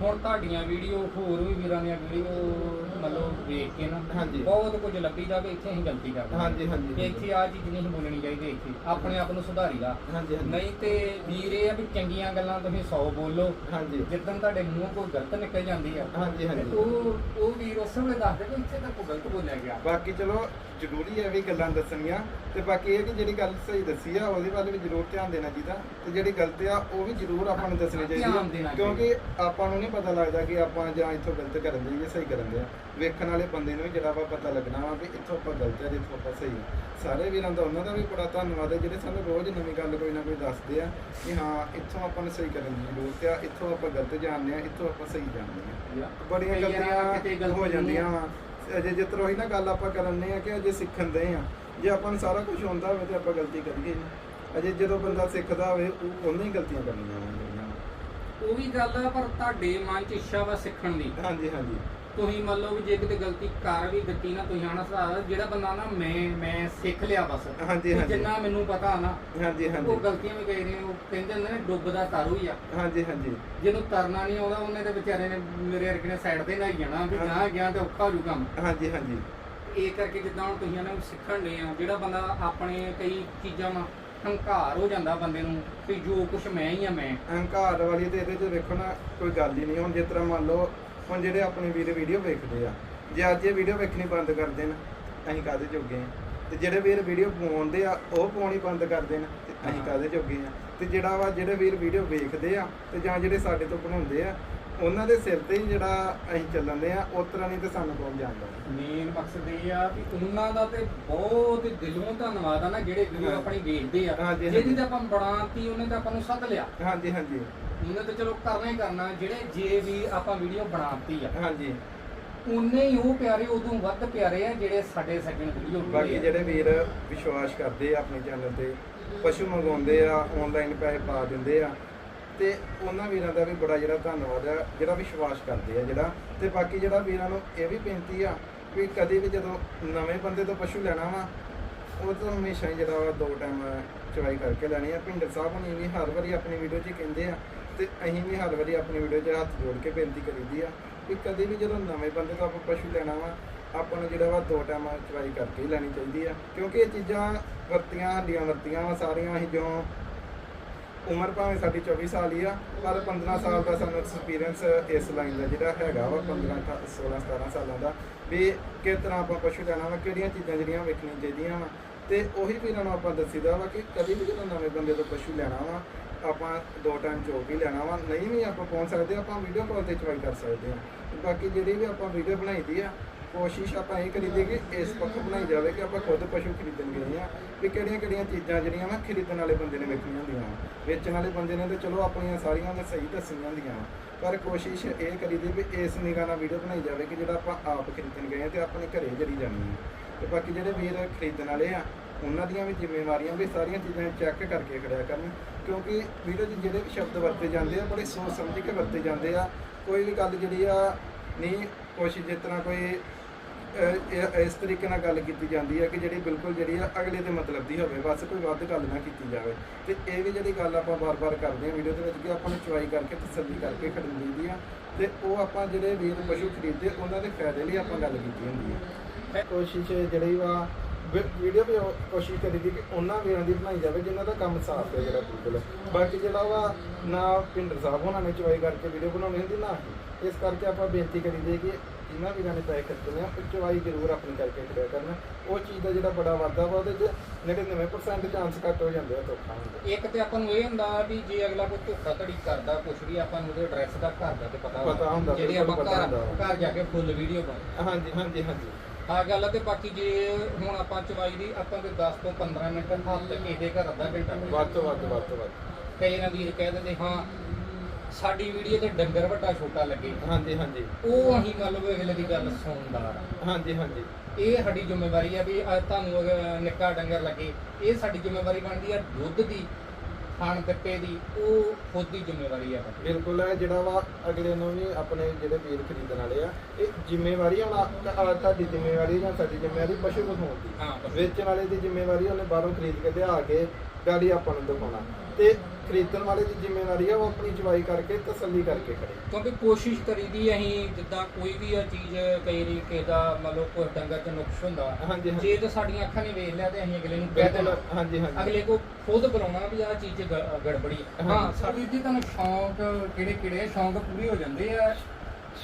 ਹੁਣ ਤੁਹਾਡੀਆਂ ਵੀਡੀਓ ਹੋਰ ਵੀ ਵੀਰਾਂ ਦੀਆਂ ਵੀਡੀਓ ਮਤਲਬ ਵੇਖ ਕੇ ਨਾ ਹਾਂਜੀ। ਬਹੁਤ ਕੁਝ ਲੱਭੀ ਜਾ ਕਿ ਇੱਥੇ ਅਸੀਂ ਗਲਤੀ ਕਰਦੇ ਹਾਂ। ਹਾਂਜੀ, ਹਾਂਜੀ, ਕਿ ਇੱਥੇ ਆ ਚੀਜ਼ ਨਹੀਂ ਬੋਲਣੀ ਚਾਹੀਦੀ ਇੱਥੇ। ਆਪਣੇ ਆਪ ਨੂੰ ਸੁਧਾਰੀਦਾ। ਹਾਂਜੀ ਹਾਂਜੀ। ਨਹੀਂ ਤੇ ਵੀਰ ਇਹ ਆ ਵੀ ਚੰਗੀਆਂ ਗੱਲਾਂ ਤੁਸੀਂ 100 ਬੋਲੋ। ਹਾਂਜੀ। ਜਿੱਦਣ ਤੁਹਾਡੇ ਮੂੰਹੋਂ ਕੋਈ ਗਲਤ ਨਿਕਲ ਜਾਂਦੀ ਆ। ਹਾਂਜੀ ਤੇ ਹਾਂਜੀ ਉਹ ਉਹ ਵੀਰ ਉਸੇ ਵੇਲੇ ਦੱਸਦੇ ਕਿ ਇੱਥੇ ਤਾਂ ਕੋਈ ਗਲਤ ਬੋਲਿਆ ਗਿਆ। ਬਾਕੀ ਚਲੋ ਜ਼ਰੂਰੀ ਹੈ ਵੀ ਗੱਲਾਂ ਦੱਸਣੀਆਂ। ਤੇ ਬਾਕੀ ਇਹ ਕਿ ਜਿਹੜੀ ਗੱਲ ਸਹੀ ਦੱਸੀ ਆ ਉਹਦੇ ਵੱਲ ਵੀ ਜ਼ਰੂਰ ਧਿਆਨ ਦੇਣਾ ਚਾਹੀਦਾ। ਤੇ ਜਿਹੜੀ ਗਲਤ ਆ ਉਹ ਵੀ ਜ਼ਰੂਰ ਆਪਾਂ ਨੂੰ ਦੱਸਣੀ ਚਾਹੀਦੀ ਹੈ ਕਿਉਂਕਿ ਆਪਾਂ ਨੂੰ ਨਹੀਂ ਪਤਾ ਲੱਗਦਾ ਕਿ ਆਪਾਂ ਜਾਂ ਇੱਥੋਂ ਗਲਤ ਕਰਨ ਦੇ ਜਾਂ ਸਹੀ ਕਰਨ ਦੇ ਆ। ਵੇਖਣ ਵਾਲੇ ਬੰਦੇ ਨੂੰ ਵੀ ਜਿਹੜਾ ਵਾ ਪਤਾ ਲੱਗਣਾ ਵਾ ਵੀ ਇੱਥੋਂ ਆਪਾਂ ਗਲਤ ਆ ਇੱਥੋਂ ਆਪਾਂ ਸਹੀ ਆ। ਸਾਰੇ ਵੀਰਾਂ ਦਾ ਉਹਨਾਂ ਦਾ ਵੀ ਬੜਾ ਧੰਨਵਾਦ ਹੈ ਜਿਹੜੇ ਸਾਨੂੰ ਰੋਜ਼ ਨਵੀਂ ਗੱਲ ਕੋਈ ਨਾ ਕੋਈ ਦੱਸਦੇ ਆ ਕਿ ਹਾਂ ਇੱਥੋਂ ਆਪਾਂ ਨੂੰ ਸਹੀ ਕਰਨ ਦੀ ਜ਼ਰੂਰਤ ਆ ਇੱਥੋਂ ਆਪਾਂ ਗਲਤ ਜਾਣਦੇ ਆ ਇੱਥੋਂ ਆਪਾਂ ਸਹੀ ਜਾਣਦੇ ਆ। ਬੜੀਆਂ ਗਲਤੀਆਂ ਗਲਤੀ ਹੋ ਜਾਂਦੀਆਂ ਵਾ। ਅਜੇ ਜਿਸ ਤਰ੍ਹਾਂ ਉਹੀ ਨਾ ਗੱਲ ਆਪਾਂ ਕਰਨੇ ਆ ਕਿ ਅਜੇ ਸਿੱਖਣ ਦੇ ਆ ਜੇ ਆਪਾਂ ਨੂੰ ਸਾਰਾ ਕੁਝ ਆਉਂਦਾ ਹੋਵੇ ਤੇ ਆਪਾਂ ਗਲਤੀ ਕਰੀਏ। ਅਜੇ ਜਦੋਂ ਬੰਦਾ ਸਿੱਖਦਾ ਹੋਵੇ ਉਹ ਉਹਨੇ ਹੀ ਗਲਤੀਆਂ ਕਰਨੀਆਂ। ਉਹ ਵੀ ਗੱਲ ਆ ਪਰ ਤੁਹਾਡੇ ਮਨ 'ਚ ਇੱਛਾ ਵਾ ਸਿੱਖਣ ਦੀ ਹਾਂਜੀ ਹਾਂਜੀ ਤੁਸੀਂ ਮੰਨ ਲਓ ਵੀ ਜੇ ਕਿਤੇ ਗਲਤੀ ਕਰ ਵੀ ਦਿੱਤੀ ਨਾ ਤੁਸੀਂ ਆਣਾ ਸੁਧਾਰ ਜਿਹੜਾ ਬੰਦਾ ਨਾ ਮੈਂ ਮੈਂ ਸਿੱਖ ਲਿਆ ਬਸ। ਹਾਂਜੀ, ਤੇ ਹਾਂਜੀ। ਜਿੰਨਾ ਮੈਨੂੰ ਪਤਾ ਨਾ ਹਾਂਜੀ ਉਹ ਹਾਂਜੀ। ਗਲਤੀਆਂ ਵੀ ਨੇ ਉਹ ਕਹਿੰਦੇ ਹੁੰਦੇ ਨੇ ਡੁੱਬਦਾ ਤਾਰੂ ਹੀ ਆ। ਹਾਂਜੀ ਹਾਂਜੀ। ਜਿਹਨੂੰ ਤਰਨਾ ਨਹੀਂ ਆਉਂਦਾ ਉਹਨੇ ਤੇ ਵਿਚਾਰੇ ਨੇ ਮੇਰੇ ਵਰਗੇ ਨੇ ਸਾਈਡ ਤੇ ਨਹਾਈ ਜਾਣਾ ਵੀ ਗਾਂ ਗਿਆ ਤੇ ਔਖਾ ਹੋ ਜੂ ਕੰਮ। ਹਾਂਜੀ ਹਾਂਜੀ। ਇਹ ਕਰਕੇ ਜਿੱਦਾਂ ਹੁਣ ਤੁਸੀਂ ਇਹਨਾਂ ਨੂੰ ਸਿੱਖਣ ਦੇ ਆ ਜਿਹੜਾ ਬੰਦਾ ਆਪਣੇ ਕਈ ਚੀਜ਼ਾਂ ਵਾ ਹੰਕਾਰ ਹੋ ਜਾਂਦਾ ਬੰਦੇ ਨੂੰ ਵੀ ਜੋ ਕੁਛ ਮੈਂ ਹੀ ਆ ਮੈਂ। ਅਹੰਕਾਰ ਵਾਲੀ ਤੇ ਇਹਦੇ 'ਚ ਵੇਖੋ ਨਾ ਕੋਈ ਗੱਲ ਹੀ ਨਹੀਂ। ਹੁਣ ਜਿਸ ਤਰ੍ਹਾਂ ਮੰਨ ਲਓ ਹੁਣ ਜਿਹੜੇ ਆਪਣੇ ਵੀਰ ਵੀਡੀਓ ਵੇਖਦੇ ਆ ਜੇ ਅੱਜ ਇਹ ਵੀਡੀਓ ਵੇਖਣੀ ਬੰਦ ਕਰ ਦੇਣ ਅਸੀਂ ਕਾਹਦੇ ਜੋਗੇ ਆ ਤੇ ਜਿਹੜੇ ਵੀਰ ਵੀਡੀਓ ਪਾਉਂਦੇ ਆ ਉਹ ਪਾਉਣੀ ਬੰਦ ਕਰ ਦੇਣ ਤੇ ਅਸੀਂ ਹਾਂ। ਕਾਹਦੇ ਜੋਗੇ ਆ ਤੇ ਜਿਹੜਾ ਵਾ ਜਿਹੜੇ ਵੀਰ ਵੀਡੀਓ ਵੇਖਦੇ ਆ ਤੇ ਜਾਂ ਜਿਹੜੇ ਸਾਡੇ ਤੋਂ ਬਣਾਉਂਦੇ ਆ ਉਹਨਾਂ ਦੇ ਸਿਰ ਤੇ ਹੀ ਜਿਹੜਾ ਅਸੀਂ ਚੱਲਣਦੇ ਆ ਉਸ ਤਰ੍ਹਾਂ ਨਹੀਂ ਤੇ ਸਾਨੂੰ ਕੌਣ ਜਾਣਦਾ ਮੇਨ ਮਕਸਦ ਇਹ ਆ ਵੀ ਉਹਨਾਂ ਦਾ ਤੇ ਬਹੁਤ ਦਿਲੋਂ ਧੰਨਵਾਦ ਆ ਨਾ ਜਿਹੜੇ ਵੀਡੀਓ। ਆਪਣੀ ਵੇਖਦੇ ਆ ਜਿਹਦੀ। ਤਾਂ ਆਪਾਂ ਬਣਾਤੀ ਉਹਨੇ ਤਾਂ ਆਪਾਂ ਨੂੰ ਸੱਦ ਲਿਆ ਹਾਂਜੀ ਹਾਂਜੀ ਉਹਨੇ ਤਾਂ ਚਲੋ ਕਰਨਾ ਹੀ ਕਰਨਾ ਜਿਹੜੇ ਜੇ ਵੀ ਆਪਾਂ ਵੀਡੀਓ ਬਣਾਤੀ ਆ। ਹਾਂਜੀ। ਉਨੇ ਹੀ ਉਹ ਪਿਆਰੇ ਉਦੋਂ ਵੱਧ ਪਿਆਰੇ ਆ ਜਿਹੜੇ ਸਾਡੇ ਸੈਕਿੰਡ ਵੀਡੀਓ ਬਾਕੀ ਜਿਹੜੇ ਵੀਰ ਵਿਸ਼ਵਾਸ ਕਰਦੇ ਆ ਆਪਣੇ ਚੈਨਲ ਤੇ ਪਸ਼ੂ ਮੰਗਵਾਉਂਦੇ ਆ ਆਨਲਾਈਨ ਪੈਸੇ ਪਾ ਦਿੰਦੇ ਆ ਤੇ ਉਹਨਾਂ ਵੀਰਾਂ ਦਾ ਵੀ ਬੜਾ ਜਿਹੜਾ ਧੰਨਵਾਦ ਆ ਜਿਹੜਾ ਵਿਸ਼ਵਾਸ ਕਰਦੇ ਆ ਜਿਹੜਾ। ਤੇ ਬਾਕੀ ਜਿਹੜਾ ਵੀਰਾਂ ਨੂੰ ਇਹ ਵੀ ਬੇਨਤੀ ਆ ਵੀ ਕਦੇ ਵੀ ਜਦੋਂ ਨਵੇਂ ਬੰਦੇ ਤੋਂ ਪਸ਼ੂ ਲੈਣਾ ਵਾ ਉਹ ਤੋਂ ਹਮੇਸ਼ਾ ਹੀ ਜਿਹੜਾ ਦੋ ਟਾਈਮ ਚਵਾਈ ਕਰਕੇ ਲੈਣੀ ਆ। ਭਿੰਡਰ ਸਾਹਿਬ ਹੁਣੀ ਵੀ ਹਰ ਵਾਰੀ ਆਪਣੀ ਵੀਡੀਓ 'ਚ ਕਹਿੰਦੇ ਆ ਤੇ ਅਸੀਂ ਵੀ ਹਰ ਵਾਰੀ ਆਪਣੀ ਵੀਡੀਓ 'ਚ ਹੱਥ ਜੋੜ ਕੇ ਬੇਨਤੀ ਕਰੀਦੀ ਆ ਕਿ ਕਦੇ ਵੀ ਜਦੋਂ ਨਵੇਂ ਬੰਦੇ ਤੋਂ ਆਪਾਂ ਪਸ਼ੂ ਲੈਣਾ ਵਾ, ਆਪਾਂ ਨੂੰ ਜਿਹੜਾ ਵਾ ਦੋ ਟਾਈਮ ਚਵਾਈ ਕਰਕੇ ਹੀ ਲੈਣੀ ਚਾਹੀਦੀ ਆ। ਕਿਉਂਕਿ ਇਹ ਚੀਜ਼ਾਂ ਵਰਤੀਆਂ, ਹੱਡੀਆਂ ਵਰਤੀਆਂ ਵਾ ਸਾਰੀਆਂ, ਅਸੀਂ ਜੋ ਉਮਰ ਭਾਵੇਂ ਸਾਡੀ 24 ਸਾਲ ਹੀ ਆ, ਪਰ 15 ਸਾਲ ਦਾ ਸਾਨੂੰ ਐਕਸਪੀਰੀਅੰਸ ਇਸ ਲਾਈਨ ਦਾ ਜਿਹੜਾ ਹੈਗਾ ਵਾ 15 ਅਠਾ- 16 17 ਸਾਲਾਂ ਦਾ, ਵੀ ਕਿਸ ਤਰ੍ਹਾਂ ਆਪਾਂ ਪਸ਼ੂ ਲੈਣਾ ਵਾ, ਕਿਹੜੀਆਂ ਚੀਜ਼ਾਂ ਜਿਹੜੀਆਂ ਵੇਖਣੀਆਂ ਚਾਹੀਦੀਆਂ ਵਾ। ਤੇ ਉਹੀ ਵੀਰਾਂ ਨੂੰ ਆਪਾਂ ਦੱਸੀਦਾ ਵਾ ਕਿ ਕਦੀ ਵੀ ਜਦੋਂ ਨਵੇਂ ਬੰਦੇ ਤੋਂ ਪਸ਼ੂ ਲੈਣਾ ਵਾ ਆਪਾਂ ਦੋ ਟਾਈਮ ਚੋ ਵੀ ਲੈਣਾ ਵਾ। ਨਹੀਂ ਵੀ ਆਪਾਂ ਪਹੁੰਚ ਸਕਦੇ, ਆਪਾਂ ਵੀਡੀਓ ਕਾਲ ਤੇ ਚਵਾਈ ਕਰ ਸਕਦੇ ਹਾਂ। ਬਾਕੀ ਜਿਹੜੀ ਵੀ ਆਪਾਂ ਵੀਡੀਓ ਬਣਾਈਦੀ ਆ, ਕੋਸ਼ਿਸ਼ ਆਪਾਂ ਇਹ ਕਰੀਦੀ ਕਿ ਇਸ ਪੱਖੋਂ ਬਣਾਈ ਜਾਵੇ ਕਿ ਆਪਾਂ ਖੁਦ ਪਸ਼ੂ ਖਰੀਦਣ ਗਏ ਆ ਵੀ ਕਿਹੜੀਆਂ ਕਿਹੜੀਆਂ ਚੀਜ਼ਾਂ ਜਿਹੜੀਆਂ ਵਾ ਖਰੀਦਣ ਵਾਲੇ ਬੰਦੇ ਨੇ ਵੇਖੀਆਂ ਹੁੰਦੀਆਂ ਵਾ। ਵੇਚਣ ਵਾਲੇ ਬੰਦੇ ਨੇ ਤੇ ਚਲੋ ਆਪਣੀਆਂ ਸਾਰੀਆਂ ਨੇ ਸਹੀ ਦੱਸੀਆਂ ਹੁੰਦੀਆਂ ਵਾ। ਪਰ ਕੋਸ਼ਿਸ਼ ਇਹ ਕਰੀਦੀ ਵੀ ਇਸ ਨਿਗਾਹ ਨਾਲ ਵੀਡੀਓ ਬਣਾਈ ਜਾਵੇ ਕਿ ਜਿਹੜਾ ਆਪਾਂ ਆਪ ਖਰੀਦਣ ਗਏ ਆ ਤੇ ਆਪਣੇ ਘਰੇ ਜੜੀ ਜਾਣੀ ਹੈ। ਤੇ ਬਾਕੀ ਜਿਹੜੇ ਵੀਰ ਖਰੀਦਣ ਵਾਲੇ ਆ ਉਹਨਾਂ ਦੀਆਂ ਵੀ ਜ਼ਿੰਮੇਵਾਰੀਆਂ ਵੀ ਸਾਰੀਆਂ ਚੀਜ਼ਾਂ ਚੈੱਕ ਕਰਕੇ ਖੜਿਆ ਕਰਨ। ਕਿਉਂਕਿ ਵੀਡੀਓ 'ਚ ਜਿਹੜੇ ਵੀ ਸ਼ਬਦ ਵਰਤੇ ਜਾਂਦੇ ਆ, ਬੜੇ ਸੋਚ ਸਮਝ ਕੇ ਵਰਤੇ ਜਾਂਦੇ ਆ। ਕੋਈ ਵੀ ਗੱਲ ਜਿਹੜੀ ਆ, ਨਹੀਂ ਕੋਸ਼ਿਸ਼ ਜਿਸ ਤਰ੍ਹਾਂ ਕੋਈ ਇਸ ਤਰੀਕੇ ਨਾਲ ਗੱਲ ਕੀਤੀ ਜਾਂਦੀ ਹੈ ਕਿ ਜਿਹੜੀ ਬਿਲਕੁਲ ਜਿਹੜੀ ਆ, ਅਗਲੇ ਦੇ ਮਤਲਬ ਦੀ ਹੋਵੇ, ਬਸ ਕੋਈ ਵੱਧ ਗੱਲ ਨਾ ਕੀਤੀ ਜਾਵੇ। ਤੇ ਇਹ ਵੀ ਜਿਹੜੀ ਗੱਲ ਆਪਾਂ ਬਾਰ-ਬਾਰ ਕਰਦੇ ਹਾਂ ਵੀਡੀਓ ਦੇ ਵਿੱਚ ਕਿ ਆਪਾਂ ਨੂੰ ਚੁਆਈ ਕਰਕੇ, ਤਸੱਲੀ ਕਰਕੇ ਖੜਨ ਦੀ ਆ। ਤੇ ਉਹ ਆਪਾਂ ਜਿਹੜੇ ਵੀਰ ਪਸ਼ੂ ਖਰੀਦਦੇ, ਉਹਨਾਂ ਦੇ ਫਾਇਦੇ ਲਈ ਆਪਾਂ ਗੱਲ ਕੀਤੀ ਹੁੰਦੀ ਹੈ ਕੋਸ਼ਿਸ਼ ਜਿਹੜੀ ਵਾ ਵੀਡੀਓ ਵੀ ਉਹ ਕੋਸ਼ਿਸ਼ ਕਰੀਦੀ ਕਿ ਉਹਨਾਂ ਵੀਰਾਂ ਦੀ ਬਣਾਈ ਜਾਵੇ ਜਿਨ੍ਹਾਂ ਦਾ ਕੰਮ ਸਾਫ਼ ਹੈ ਜਿਹੜਾ ਬਿਲਕੁਲ ਬਾਕੀ ਜਿਹੜਾ ਵਾ ਨਾ ਪਿੰਡਰ ਸਾਹਿਬ ਉਹਨਾਂ ਨੇ ਚੁਆਈ ਕਰਕੇ ਵੀਡੀਓ ਬਣਾਉਣੀ ਹੁੰਦੀ ਨਾ। ਇਸ ਕਰਕੇ ਆਪਾਂ ਬੇਨਤੀ ਕਰੀਦੀ ਕਿ ਜਿਨ੍ਹਾਂ ਵੀਰਾਂ ਨੇ ਪੈਸੇ ਖਰਚਣੇ ਆ ਉਹ ਚੁਆਈ ਜ਼ਰੂਰ ਆਪਣੀ ਕਰਕੇ ਕਰਿਆ ਕਰਨ ਉਹ ਚੀਜ਼ ਦਾ ਜਿਹੜਾ ਬੜਾ ਵਾਧਾ ਵਾ ਉਹਦੇ 'ਚ 99% ਚਾਂਸ ਘੱਟ ਹੋ ਜਾਂਦੇ ਆ ਧੋਖਾ ਇੱਕ ਤੇ ਆਪਾਂ ਨੂੰ ਇਹ ਹੁੰਦਾ ਵੀ ਜੇ ਅਗਲਾ ਕੋਈ ਧੋਖਾ ਧੜੀ ਕਰਦਾ ਕੁਛ ਵੀ ਆਪਾਂ ਨੂੰ ਉਹਦੇ ਐਡਰੈਸ ਦਾ ਘਰ ਦਾ ਤੇ ਪਤਾ ਹੁੰਦਾ, ਜਿਹੜੀ ਆਪਾਂ ਘਰ। ਘਰ ਜਾ ਕੇ ਫੁੱਲ ਵੀਡੀਓ ਪਾਉਂਦੇ ਹਾਂਜੀ ਹਾਂਜੀ ਹਾਂਜੀ ਆ ਗੱਲ ਆ ਤੇ ਬਾਕੀ ਜੇ ਹੁਣ ਆਪਾਂ ਚਵਾਈ ਦੀ ਆਪਾਂ ਕੋਈ 10 ਤੋਂ 15 ਮਿੰਟ ਹੱਥ ਕਿਸੇ ਘਰ ਅੱਧਾ ਘੰਟਾ ਵੱਧ ਤੋਂ ਵੱਧ ਵੱਧ ਤੋਂ ਵੱਧ। ਕਈ ਨਾ ਵੀਰ ਕਹਿ ਦਿੰਦੇ ਹਾਂ ਸਾਡੀ ਵੀਡੀਓ ਤੇ ਡੰਗਰ ਵੱਡਾ ਛੋਟਾ ਲੱਗੇ। ਹਾਂਜੀ ਹਾਂਜੀ। ਉਹ ਅਸੀਂ ਮੰਨ ਲਓ ਅਗਲੇ ਦੀ ਗੱਲ ਸੁਣਦਾ ਹਾਂਜੀ ਹਾਂਜੀ। ਇਹ ਸਾਡੀ ਜ਼ਿੰਮੇਵਾਰੀ ਆ ਵੀ ਅੱਜ ਤੁਹਾਨੂੰ ਨਿੱਕਾ ਡੰਗਰ ਲੱਗੇ ਇਹ ਸਾਡੀ ਜ਼ਿੰਮੇਵਾਰੀ ਬਣਦੀ ਆ ਦੁੱਧ ਦੀ। ਖਾਣ ਕੱਟੇ ਦੀ ਉਹ ਖੁਦ ਦੀ ਜ਼ਿੰਮੇਵਾਰੀ ਆ ਸਾਡੀ। ਬਿਲਕੁਲ ਹੈ ਜਿਹੜਾ ਵਾ ਅਗਲੇ ਨੂੰ ਵੀ ਆਪਣੇ ਜਿਹੜੇ ਵੀਰ ਖਰੀਦਣ ਵਾਲੇ ਆ ਇਹ ਜ਼ਿੰਮੇਵਾਰੀ ਹੁਣ ਆ- ਆ ਤੁਹਾਡੀ ਜ਼ਿੰਮੇਵਾਰੀ ਜਾਂ ਸਾਡੀ ਜ਼ਿੰਮੇਵਾਰੀ ਪਸ਼ੂ ਦਿਖਾਉਣ ਦੀ ਹਾਂ ਬਸ। ਵੇਚਣ ਵਾਲੇ ਦੀ ਜ਼ਿੰਮੇਵਾਰੀ ਉਹਨੇ ਬਾਹਰੋਂ ਖਰੀਦ ਕੇ ਲਿਆ ਕੇ ਗਾੜੀ ਆਪਾਂ ਨੂੰ ਦਿਖਾਉਣਾ ਤੇ ਖਰੀਦਣ ਵਾਲੇ ਦੀ ਜ਼ਿੰਮੇਵਾਰੀ ਆ ਉਹ ਆਪਣੀ ਚਵਾਈ ਕਰਕੇ ਤਸੱਲੀ ਕਰਕੇ ਕਰੇ ਕਿਉਂਕਿ ਕੋਸ਼ਿਸ਼ ਕਰੀਦੀ ਅਸੀਂ ਜਿੱਦਾਂ ਕੋਈ ਵੀ ਆ ਚੀਜ਼ ਕਈ ਰੀਕੇ ਦਾ ਮਤਲਬ ਕੋਈ ਡੰਗਰ ਚ ਨੁਕਸ ਹੁੰਦਾ ਜੇ ਤਾਂ ਸਾਡੀਆਂ ਅੱਖਾਂ ਨੇ ਵੇਖ ਲਿਆ ਤੇ ਅਸੀਂ ਅਗਲੇ ਨੂੰ ਕਹਿ ਦੇਣਾ। ਹਾਂਜੀ ਹਾਂਜੀ। ਅਗਲੇ ਕੋ ਖੁਦ ਬੁਲਾਉਣਾ ਵੀ ਆ ਚੀਜ਼ ਗੜਬੜੀ ਹਾਂ। ਸਾਡੀ ਜੀ ਤੁਹਾਨੂੰ ਸ਼ੌਂਕ ਕਿਹੜੇ ਕਿਹੜੇ ਸ਼ੌਂਕ ਪੂਰੀ ਹੋ ਜਾਂਦੇ ਆ।